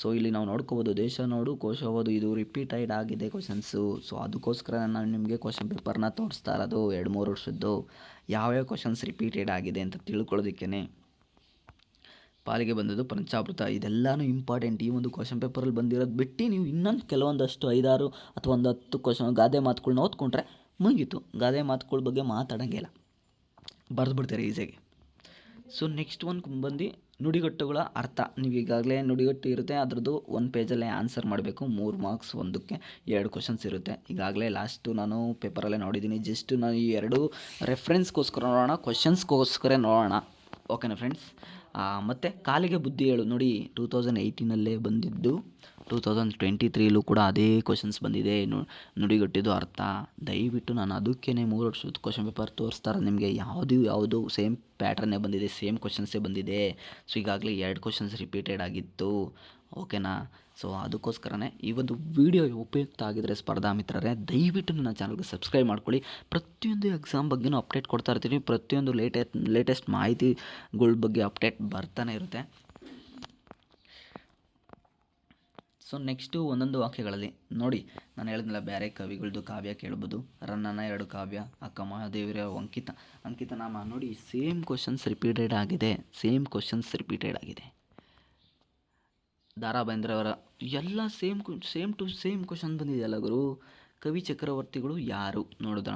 ಸೊ ಇಲ್ಲಿ ನಾವು ನೋಡ್ಕೋಬೋದು, ದೇಶ ನೋಡು, ಕೋಶ ಓದು, ಇದು ರಿಪೀಟೆಡ್ ಆಗಿದೆ ಕ್ವಶನ್ಸು ಸೊ ಅದಕ್ಕೋಸ್ಕರ ನಾನು ನಿಮಗೆ ಕ್ವಶನ್ ಪೇಪರ್ನ ತೋರಿಸ್ತಾ ಇರೋದು, ಎರಡು ಮೂರು ವರ್ಷದ್ದು. ಯಾವ್ಯಾವ ಕ್ವಶನ್ಸ್ ರಿಪೀಟೆಡ್ ಆಗಿದೆ ಅಂತ ತಿಳ್ಕೊಳ್ಳೋದಕ್ಕೇ ಪಾಲಿಗೆ ಬಂದದ್ದು ಪಂಚಾಮೃತ. ಇದೆಲ್ಲನೂ ಇಂಪಾರ್ಟೆಂಟ್ ಈ ಒಂದು ಕ್ವಶನ್ ಪೇಪರಲ್ಲಿ ಬಂದಿರೋದು ಬಿಟ್ಟು ನೀವು ಇನ್ನೊಂದು ಕೆಲವೊಂದಷ್ಟು ಐದಾರು ಅಥವಾ ಒಂದು ಹತ್ತು ಕ್ವಶನ್ ಗಾದೆ ಮಾತುಗಳನ್ನ ಓದ್ಕೊಂಡ್ರೆ ಮುಗೀತು. ಗಾದೆ ಮಾತುಗಳ ಬಗ್ಗೆ ಮಾತಾಡೋಂಗಿಲ್ಲ. ಬರೆದ್ಬಿಡ್ತಾರೆ ಈಸಿಯಾಗಿ ಸೊ ನೆಕ್ಸ್ಟ್ ಒನ್ ಬಂದು ನುಡಿಗಟ್ಟುಗಳ ಅರ್ಥ. ನೀವು ಈಗಾಗಲೇ ನುಡಿಗಟ್ಟು ಇರುತ್ತೆ, ಅದರದ್ದು ಒಂದು ಪೇಜಲ್ಲೇ ಆನ್ಸರ್ ಮಾಡಬೇಕು. ಮೂರು ಮಾರ್ಕ್ಸ್ ಒಂದಕ್ಕೆ ಎರಡು ಕ್ವಶನ್ಸ್ ಇರುತ್ತೆ. ಈಗಾಗಲೇ ಲಾಸ್ಟು ನಾನು ಪೇಪರಲ್ಲೇ ನೋಡಿದ್ದೀನಿ ಜಸ್ಟ್ ನಾನು ಈ ಎರಡು ರೆಫರೆನ್ಸ್ಗೋಸ್ಕರ ನೋಡೋಣ ಕ್ವಶನ್ಸ್ಗೋಸ್ಕರ ನೋಡೋಣ. ಓಕೆನಾ ಫ್ರೆಂಡ್ಸ್ ಮತ್ತು ಕಾಲಿಗೆ ಬುದ್ಧಿ ಹೇಳು. ನೋಡಿ ಟೂ ತೌಸಂಡ್ ಏಯ್ಟೀನಲ್ಲೇ ಬಂದಿದ್ದು ಟೂ ತೌಸಂಡ್ ಟ್ವೆಂಟಿ ತ್ರೀಲೂ ಕೂಡ ಅದೇ ಕ್ವಶನ್ಸ್ ಬಂದಿದೆ. ನು, ನುಡಿಗಟ್ಟಿದ್ದು ಅರ್ಥ. ದಯವಿಟ್ಟು ನಾನು ಅದಕ್ಕೇ ಮೂರು ವರ್ಷದ ಕ್ವಶನ್ ಪೇಪರ್ ತೋರಿಸ್ತಾರೆ ನಿಮಗೆ. ಯಾವುದು ಯಾವುದು ಸೇಮ್ ಪ್ಯಾಟ್ರನ್ನೇ ಬಂದಿದೆ ಸೇಮ್ ಕ್ವಶನ್ಸೇ ಬಂದಿದೆ. ಸೊ ಈಗಾಗಲೇ ಎರಡು ಕ್ವಶನ್ಸ್ ರಿಪೀಟೆಡ್ ಆಗಿತ್ತು. ಓಕೆನಾ ಸೊ ಅದಕ್ಕೋಸ್ಕರನೇ ಈ ಒಂದು ವಿಡಿಯೋ ಉಪಯುಕ್ತ ಆಗಿದ್ದರೆ ಸ್ಪರ್ಧಾ ಮಿತ್ರರೇ, ದಯವಿಟ್ಟು ನನ್ನ ಚಾನಲ್ಗೆ ಸಬ್ಸ್ಕ್ರೈಬ್ ಮಾಡ್ಕೊಳ್ಳಿ. ಪ್ರತಿಯೊಂದು ಎಕ್ಸಾಮ್ ಬಗ್ಗೆನೂ ಅಪ್ಡೇಟ್ ಕೊಡ್ತಾ ಇರ್ತೀನಿ. ಪ್ರತಿಯೊಂದು ಲೇಟೆಸ್ಟ್ ಲೇಟೆಸ್ಟ್ ಮಾಹಿತಿಗಳ ಬಗ್ಗೆ ಅಪ್ಡೇಟ್ ಬರ್ತಾನೆ ಇರುತ್ತೆ. ಸೊ ನೆಕ್ಸ್ಟು ಒಂದೊಂದು ವಾಕ್ಯಗಳಲ್ಲಿ ನೋಡಿ, ನಾನು ಹೇಳಿದ್ನಲ್ಲ ಬೇರೆ ಕವಿಗಳದ್ದು ಕಾವ್ಯ ಕೇಳ್ಬೋದು. ರನ್ನನ ಎರಡು ಕಾವ್ಯ, ಅಕ್ಕ ಮಹಾದೇವಿರ ಅಂಕಿತ. ಅಂಕಿತ ನಾಮ ನೋಡಿ ಸೇಮ್ ಕ್ವಶನ್ಸ್ ರಿಪೀಟೆಡ್ ಆಗಿದೆ. ಸೇಮ್ ಕ್ವಶನ್ಸ್ ರಿಪೀಟೆಡ್ ಆಗಿದೆ. ದಾರಾ ಬೇಂದ್ರೆಯವರ ಎಲ್ಲ same same to same question ಬಂದಿದೆಯಲ್ಲ ಗುರು? ಕವಿ ಚಕ್ರವರ್ತಿಗಳು ಯಾರು? ನೋಡಿದ್ರ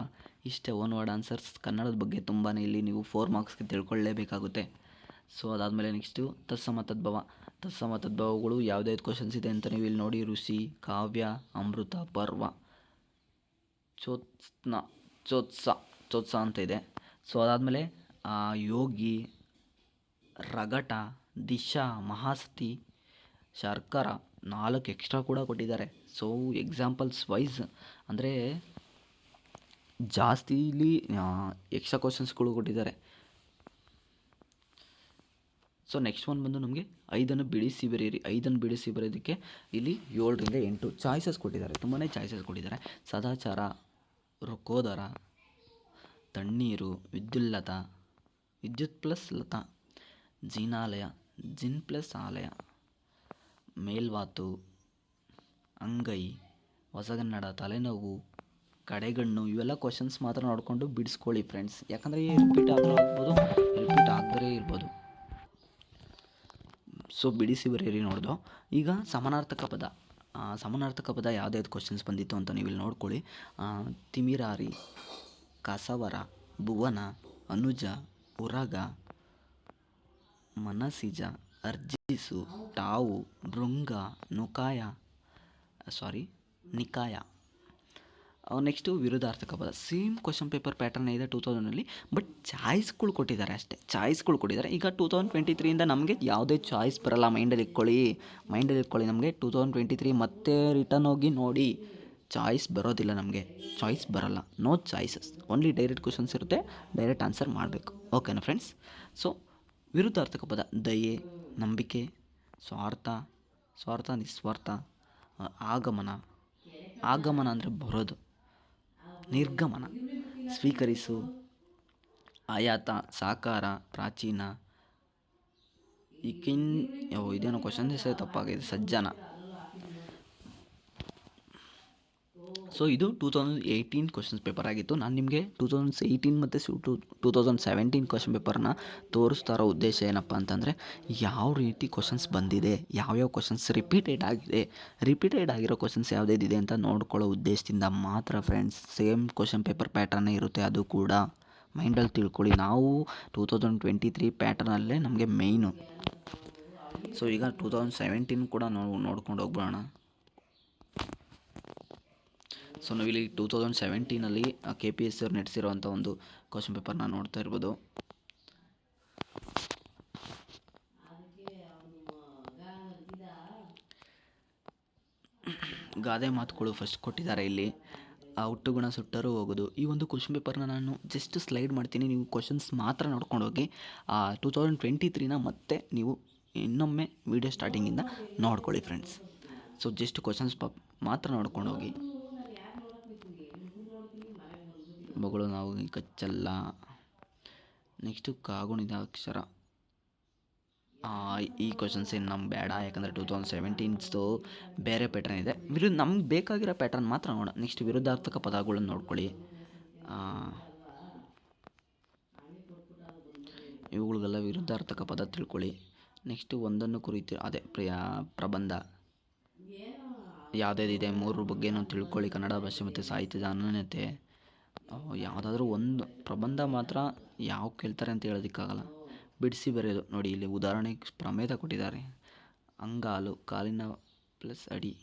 ಇಷ್ಟೇ ಒನ್ ವರ್ಡ್ ಆನ್ಸರ್ಸ್ ಕನ್ನಡದ ಬಗ್ಗೆ ತುಂಬಾ ಇಲ್ಲಿ ನೀವು ಫೋರ್ ಮಾರ್ಕ್ಸ್ಗೆ ತಿಳ್ಕೊಳ್ಳೇಬೇಕಾಗುತ್ತೆ. ಸೊ ಅದಾದಮೇಲೆ ನೆಕ್ಸ್ಟು ತತ್ಸಮ ತದ್ಭವ. ತತ್ಸಮ ತದ್ಭವಗಳು ಯಾವುದೇ ಕ್ವಶನ್ಸ್ ಇದೆ ಅಂತ ನೀವು ಇಲ್ಲಿ ನೋಡಿ. ಋಷಿ, ಕಾವ್ಯ, ಅಮೃತ, ಪರ್ವ. ಚೋತ್ಸ್ನ, ಚೋತ್ಸ ಚೋತ್ಸ ಅಂತ ಇದೆ. ಸೊ ಅದಾದಮೇಲೆ ಯೋಗಿ, ರಗಟ, ದಿಶಾ, ಮಹಾಸತಿ ಶರ್ಕರ ನಾಲ್ಕು ಎಕ್ಸ್ಟ್ರಾ ಕೂಡ ಕೊಟ್ಟಿದ್ದಾರೆ. ಸೊ ಎಕ್ಸಾಂಪಲ್ಸ್ ವೈಸ್ ಅಂದರೆ ಇಲ್ಲಿ ಎಕ್ಸ್ಟ್ರಾ ಕ್ವಶನ್ಸ್ಗಳು ಕೊಟ್ಟಿದ್ದಾರೆ. ಸೊ ನೆಕ್ಸ್ಟ್ ಒನ್ ಬಂದು ನಮಗೆ ಐದನ್ನು ಬಿಡಿಸಿ ಬರೀರಿ. ಐದನ್ನು ಬಿಡಿಸಿ ಬರೆಯೋದಕ್ಕೆ ಇಲ್ಲಿ ಏಳರಿಂದ ಎಂಟು ಚಾಯ್ಸಸ್ ಕೊಟ್ಟಿದ್ದಾರೆ. ತುಂಬಾ ಚಾಯ್ಸಸ್ ಕೊಟ್ಟಿದ್ದಾರೆ. ಸದಾಚಾರ ರುಕೋದರ ತಣ್ಣೀರು ವಿದ್ಯುಲ್ಲತ ವಿದ್ಯುತ್ ಪ್ಲಸ್ ಲತ, ಜೀನಾಲಯ, ಜಿನ್ ಪ್ಲಸ್ ಆಲಯ. ಮೇಲ್ವಾತು, ಅಂಗೈ, ಹೊಸಗನ್ನಡ, ತಲೆನೋವು, ಕಡೆಗಣ್ಣು ಇವೆಲ್ಲ ಕ್ವಶನ್ಸ್ ಮಾತ್ರ ನೋಡಿಕೊಂಡು ಬಿಡಿಸ್ಕೊಳ್ಳಿ ಫ್ರೆಂಡ್ಸ್ ಯಾಕಂದರೆ ರಿಪೀಟ್ ಆದರೂ ಆಗ್ಬೋದು ರಿಪೀಟ್ ಆಗದೇ ಇರ್ಬೋದು. ಸೊ ಬಿಡಿಸಿ ಬರೀರಿ ನೋಡ್ದು. ಈಗ ಸಮಾನಾರ್ಥಕ ಪದ. ಸಮಾನಾರ್ಥಕ ಪದ ಯಾವುದ್ಯಾವ್ದು ಕ್ವಶನ್ಸ್ ಬಂದಿತ್ತು ಅಂತ ನೀವು ಇಲ್ಲಿ ನೋಡ್ಕೊಳ್ಳಿ. ತಿಮಿರಾರಿ, ಕಸವರ, ಭುವನ, ಅನುಜ, ಉರಗ, ಮನಸಿಜ ಅರ್ಜಿಸು, ಟಾವು ಭೃಂಗ ನುಕಾಯ ಸಾರಿ ನಿಕಾಯ. ನೆಕ್ಸ್ಟು ವಿರುದ್ಧಾರ್ಥಕ ಪದ. ಸೇಮ್ ಕ್ವಶನ್ ಪೇಪರ್ ಪ್ಯಾಟರ್ನ್ ಇದೆ ಟೂ ತೌಸಂಡಲ್ಲಿ ಬಟ್ ಚಾಯ್ಸ್ಗಳು ಕೊಟ್ಟಿದ್ದಾರೆ ಅಷ್ಟೇ. ಚಾಯ್ಸ್ಗಳು ಕೊಟ್ಟಿದ್ದಾರೆ. ಈಗ ಟೂ ತೌಸಂಡ್ ಟ್ವೆಂಟಿ ತ್ರೀಯಿಂದ ನಮಗೆ ಯಾವುದೇ ಚಾಯ್ಸ್ ಬರಲ್ಲ. ಮೈಂಡಲ್ಲಿ ಇಟ್ಕೊಳ್ಳಿ. ಮೈಂಡಲ್ಲಿ ಇಟ್ಕೊಳ್ಳಿ ನಮಗೆ. ಟೂ ತೌಸಂಡ್ ಟ್ವೆಂಟಿ ತ್ರೀ ಮತ್ತೆ ರಿಟರ್ನ್ ಹೋಗಿ ನೋಡಿ. ಚಾಯ್ಸ್ ಬರೋದಿಲ್ಲ ನಮಗೆ. ಚಾಯ್ಸ್ ಬರಲ್ಲ. No choices only direct questions ಇರುತ್ತೆ. ಡೈರೆಕ್ಟ್ ಆನ್ಸರ್ ಮಾಡಬೇಕು. ಓಕೆನಾ ಫ್ರೆಂಡ್ಸ್ ಸೊ ವಿರುದ್ಧಾರ್ಥಕ ಪದ ದಯೆ, ನಂಬಿಕೆ, ಸ್ವಾರ್ಥ ಸ್ವಾರ್ಥ ನಿಸ್ವಾರ್ಥ, ಆಗಮನ. ಆಗಮನ ಅಂದರೆ ಬರೋದು. ನಿರ್ಗಮನ. ಸ್ವೀಕರಿಸು. ಆಯಾತ, ಸಾಕಾರ, ಪ್ರಾಚೀನ. ಈಕಿನ್ ಓ ಇದೇನೋ ಹೆಸರು ತಪ್ಪಾಗಿದೆ. ಸಜ್ಜನ. ಸೊ ಇದು two thousand eighteen questions paper ಆಗಿತ್ತು. ನಾನು ನಿಮಗೆ ಟೂ ತೌಸಂಡ್ಸ್ ಏಯ್ಟೀನ್ ಮತ್ತು to two thousand seventeen question ಪೇಪರ್ನ ತೋರಿಸ್ತಾ ಉದ್ದೇಶ ಏನಪ್ಪ ಅಂತಂದರೆ, ಯಾವ ರೀತಿ ಕ್ವಶನ್ಸ್ ಬಂದಿದೆ, ಯಾವ್ಯಾವ ಕ್ವಶನ್ಸ್ ರಿಪೀಟೆಡ್ ಆಗಿದೆ ರಿಪೀಟೆಡ್ ಆಗಿರೋ ಕ್ವಶನ್ಸ್ ಇದೆ ಅಂತ ನೋಡ್ಕೊಳ್ಳೋ ಉದ್ದೇಶದಿಂದ ಮಾತ್ರ ಫ್ರೆಂಡ್ಸ್ ಸೇಮ್ ಕ್ವಶನ್ ಪೇಪರ್ ಪ್ಯಾಟರ್ನೇ ಇರುತ್ತೆ ಅದು ಕೂಡ. ಮೈಂಡಲ್ಲಿ ತಿಳ್ಕೊಳ್ಳಿ, ನಾವು ಟೂ ತೌಸಂಡ್ ಟ್ವೆಂಟಿ ತ್ರೀ ಪ್ಯಾಟರ್ನಲ್ಲೇ ನಮಗೆ ಮೇಯ್ನು ಸೊ ಈಗ ಟೂ ತೌಸಂಡ್ ಸೆವೆಂಟೀನ್ ಕೂಡ ನೋಡ್ಕೊಂಡು ಹೋಗ್ಬಿಡೋಣ. ಸೊ ನಾವಿಲ್ಲಿ ಟೂ ತೌಸಂಡ್ ಸೆವೆಂಟೀನಲ್ಲಿ ಕೆ ಪಿ ಎಸ್ ಅವ್ರು ನಡೆಸಿರುವಂಥ ಒಂದು ಕ್ವಶನ್ ಪೇಪರ್ನ ನೋಡ್ತಾ ಇರ್ಬೋದು. ಗಾದೆ ಮಾತುಗಳು ಫಸ್ಟ್ ಕೊಟ್ಟಿದ್ದಾರೆ ಇಲ್ಲಿ. ಆ ಹುಟ್ಟುಗುಣ ಸುಟ್ಟರೂ ಹೋಗೋದು. ಈ ಒಂದು ಕ್ವಶನ್ ಪೇಪರ್ನ ನಾನು ಜಸ್ಟ್ ಸ್ಲೈಡ್ ಮಾಡ್ತೀನಿ. ನೀವು ಕ್ವಶನ್ಸ್ ಮಾತ್ರ ನೋಡ್ಕೊಂಡು ಹೋಗಿ ಟೂ ತೌಸಂಡ್ ಟ್ವೆಂಟಿ ತ್ರೀನ ಮತ್ತೆ ನೀವು ಇನ್ನೊಮ್ಮೆ ವೀಡಿಯೋ ಸ್ಟಾರ್ಟಿಂಗಿಂದ ನೋಡ್ಕೊಳ್ಳಿ ಫ್ರೆಂಡ್ಸ್ ಸೊ ಜಸ್ಟ್ ಕ್ವಶನ್ಸ್ ಮಾತ್ರ ನೋಡ್ಕೊಂಡು ಹೋಗಿ. ಮಗಳು ನಾವು ಕಚ್ಚಲ್ಲ. ನೆಕ್ಸ್ಟು ಕಾಗುಣಿದ ಅಕ್ಷರ. ಈ ಕ್ವಶನ್ಸ್ ಏನು ನಮ್ಗೆ ಬೇಡ, ಯಾಕಂದರೆ ಟೂ ತೌಸಂಡ್ ಸೆವೆಂಟೀನ್ಸ್ದು ಬೇರೆ ಪ್ಯಾಟ್ರನ್ ಇದೆ. ವಿರುದ್ಧ ನಮ್ಗೆ ಬೇಕಾಗಿರೋ ಪ್ಯಾಟರ್ನ್ ಮಾತ್ರ ನೋಡೋಣ. ನೆಕ್ಸ್ಟ್ ವಿರುದ್ಧಾರ್ಥಕ ಪದಗಳನ್ನು ನೋಡ್ಕೊಳ್ಳಿ. ಇವುಗಳಿಗೆಲ್ಲ ವಿರುದ್ಧಾರ್ಥಕ ಪದ ತಿಳ್ಕೊಳ್ಳಿ. ನೆಕ್ಸ್ಟು ಒಂದನ್ನು ಕುರಿತು, ಅದೇ ಪ್ರಿಯ, ಪ್ರಬಂಧ. ಯಾವುದ್ಯಾವ್ದಿದೆ ಮೂರು ಬಗ್ಗೆನೂ ತಿಳ್ಕೊಳ್ಳಿ. ಕನ್ನಡ ಭಾಷೆ ಮತ್ತು ಸಾಹಿತ್ಯದ ಅನನ್ಯತೆ. ಯಾವುದಾದ್ರೂ ಒಂದು ಪ್ರಬಂಧ ಮಾತ್ರ ಯಾವ ಕೇಳ್ತಾರೆ ಅಂತ ಹೇಳೋದಕ್ಕಾಗಲ್ಲ. ಬಿಡಿಸಿ ಬರೆಯೋದು. ನೋಡಿ, ಇಲ್ಲಿ ಉದಾಹರಣೆಗೆ ಪ್ರಮೇದ ಕೊಟ್ಟಿದ್ದಾರೆ. ಅಂಗಾಲು, ಕಾಲಿನ ಪ್ಲಸ್ ಅಡಿ.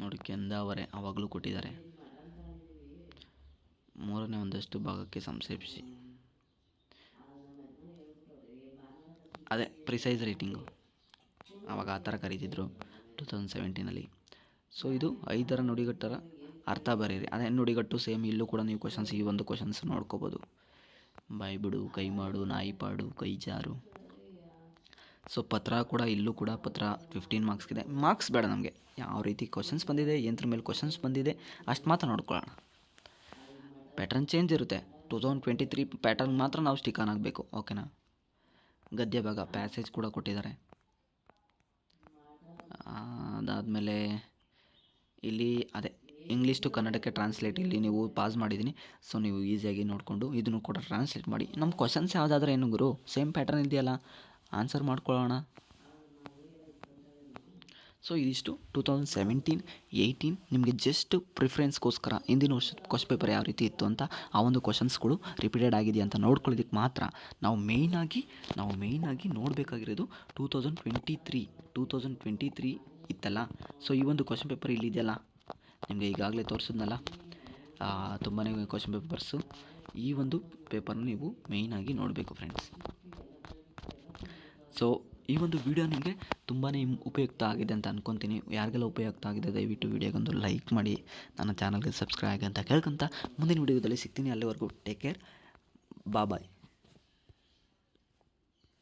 ನೋಡಿ ಕೆಂದಾವರೆ ಆವಾಗಲೂ ಕೊಟ್ಟಿದ್ದಾರೆ. ಮೂರನೇ ಒಂದಷ್ಟು ಭಾಗಕ್ಕೆ ಸಂಕ್ಷೇಪಿಸಿ. ಅದೇ ಪ್ರಿಸೈಸ್ ರೇಟಿಂಗು ಆವಾಗ ಆ ಥರ ಕರೀತಿದ್ರು ಟು ತೌಸಂಡ್ ಸೆವೆಂಟೀನಲ್ಲಿ ಸೊ ಇದು ಐದರ ನುಡಿಗಟ್ಟರ ಅರ್ಥ ಬರೀರಿ. ಅದೇ ನುಡಿಗಟ್ಟು ಸೇಮ್ ಇಲ್ಲೂ ಕೂಡ ನೀವು ಕ್ವಶನ್ಸ್ ಈ ಒಂದು ಕ್ವಶನ್ಸ್ ನೋಡ್ಕೋಬೋದು. ಬಾಯಿ ಬಿಡು, ಕೈ ಮಾಡು, ನಾಯಿ ಪಾಡು, ಕೈ ಜಾರು. ಸೊ ಪತ್ರ ಕೂಡ, ಇಲ್ಲೂ ಕೂಡ ಪತ್ರ ಫಿಫ್ಟೀನ್ ಮಾರ್ಕ್ಸ್ಗಿದೆ ಮಾರ್ಕ್ಸ್ ಬೇಡ ನಮಗೆ. ಯಾವ ರೀತಿ ಕ್ವಶನ್ಸ್ ಬಂದಿದೆ ಎಂತ್ರ ಮೇಲೆ ಕ್ವಶನ್ಸ್ ಬಂದಿದೆ, ಅಷ್ಟು ಮಾತ್ರ ನೋಡ್ಕೊಳ್ಳೋಣ. ಪ್ಯಾಟರ್ನ್ ಚೇಂಜ್ ಇರುತ್ತೆ. Two thousand twenty three pattern ಮಾತ್ರ ನಾವು ಸ್ಟಿಕ್ ಆನ್ ಆಗಬೇಕು. ಓಕೆನಾ ಗದ್ಯ ಭಾಗ ಪ್ಯಾಸೇಜ್ ಕೂಡ ಕೊಟ್ಟಿದ್ದಾರೆ. ಅದಾದಮೇಲೆ ಇಲ್ಲಿ ಅದೇ ಇಂಗ್ಲೀಷ್ ಟು ಕನ್ನಡಕ್ಕೆ ಟ್ರಾನ್ಸ್ಲೇಟ್ ಇಲ್ಲಿ ನೀವು ಪಾಸ್ ಮಾಡಿದ್ದೀನಿ ಸೊ ನೀವು ಈಸಿಯಾಗಿ ನೋಡಿಕೊಂಡು ಇದನ್ನು ಕೂಡ ಟ್ರಾನ್ಸ್ಲೇಟ್ ಮಾಡಿ. ನಮ್ಮ ಕ್ವಶನ್ಸ್ ಯಾವುದಾದ್ರೆ ಏನು ಗುರು? ಸೇಮ್ ಪ್ಯಾಟರ್ನ್ ಇದೆಯಲ್ಲ? ಆನ್ಸರ್ ಮಾಡ್ಕೊಳ್ಳೋಣ. ಸೊ ಇದಿಷ್ಟು ಟೂ ತೌಸಂಡ್ ಸೆವೆಂಟೀನ್ ಏಯ್ಟೀನ್ ನಿಮಗೆ ಜಸ್ಟ್ ಪ್ರಿಫರೆನ್ಸ್ಗೋಸ್ಕರ ಹಿಂದಿನ ವರ್ಷದ ಕ್ವಶನ್ ಪೇಪರ್ ಯಾವ ರೀತಿ ಇತ್ತು ಅಂತ ಆ ಒಂದು ಕ್ವಶನ್ಸ್ಗಳು ರಿಪೀಟೆಡ್ ಆಗಿದೆ ಅಂತ ನೋಡ್ಕೊಳ್ಳೋದಕ್ಕೆ ಮಾತ್ರ ನಾವು ಮೇಯ್ನಾಗಿ ನಾವು ಮೇಯ್ನಾಗಿ ನೋಡಬೇಕಾಗಿರೋದು two thousand twenty three two thousand twenty three ಇತ್ತಲ್ಲ. ಸೊ ಈ ಒಂದು ಕ್ವಶನ್ ಪೇಪರ್ ಇಲ್ಲಿದೆಯಲ್ಲ ನಿಮಗೆ ಈಗಾಗಲೇ ತೋರಿಸಿದ್ನಲ್ಲ? ತುಂಬಾ ಕ್ವಶನ್ ಪೇಪರ್ಸು ಈ ಒಂದು ಪೇಪರ್ನ ನೀವು ಮೇಯ್ನಾಗಿ ನೋಡಬೇಕು ಫ್ರೆಂಡ್ಸ್ ಸೊ ಈ ಒಂದು ವಿಡಿಯೋ ನಿಮಗೆ ತುಂಬಾ ಉಪಯುಕ್ತ ಆಗಿದೆ ಅಂತ ಅನ್ಕೊತೀನಿ. ಯಾರಿಗೆಲ್ಲ ಉಪಯುಕ್ತ ಆಗಿದೆ, ದಯವಿಟ್ಟು ವಿಡಿಯೋಗೊಂದು ಲೈಕ್ ಮಾಡಿ, ನನ್ನ ಚಾನಲ್ಗೆ ಸಬ್ಸ್ಕ್ರೈಬ್ ಆಗಿ ಅಂತ ಕೇಳ್ಕೊಂತ ಮುಂದಿನ ವಿಡಿಯೋದಲ್ಲಿ ಸಿಗ್ತೀನಿ. ಅಲ್ಲಿವರೆಗೂ ಟೇಕ್ ಕೇರ್ ಬಾಯ್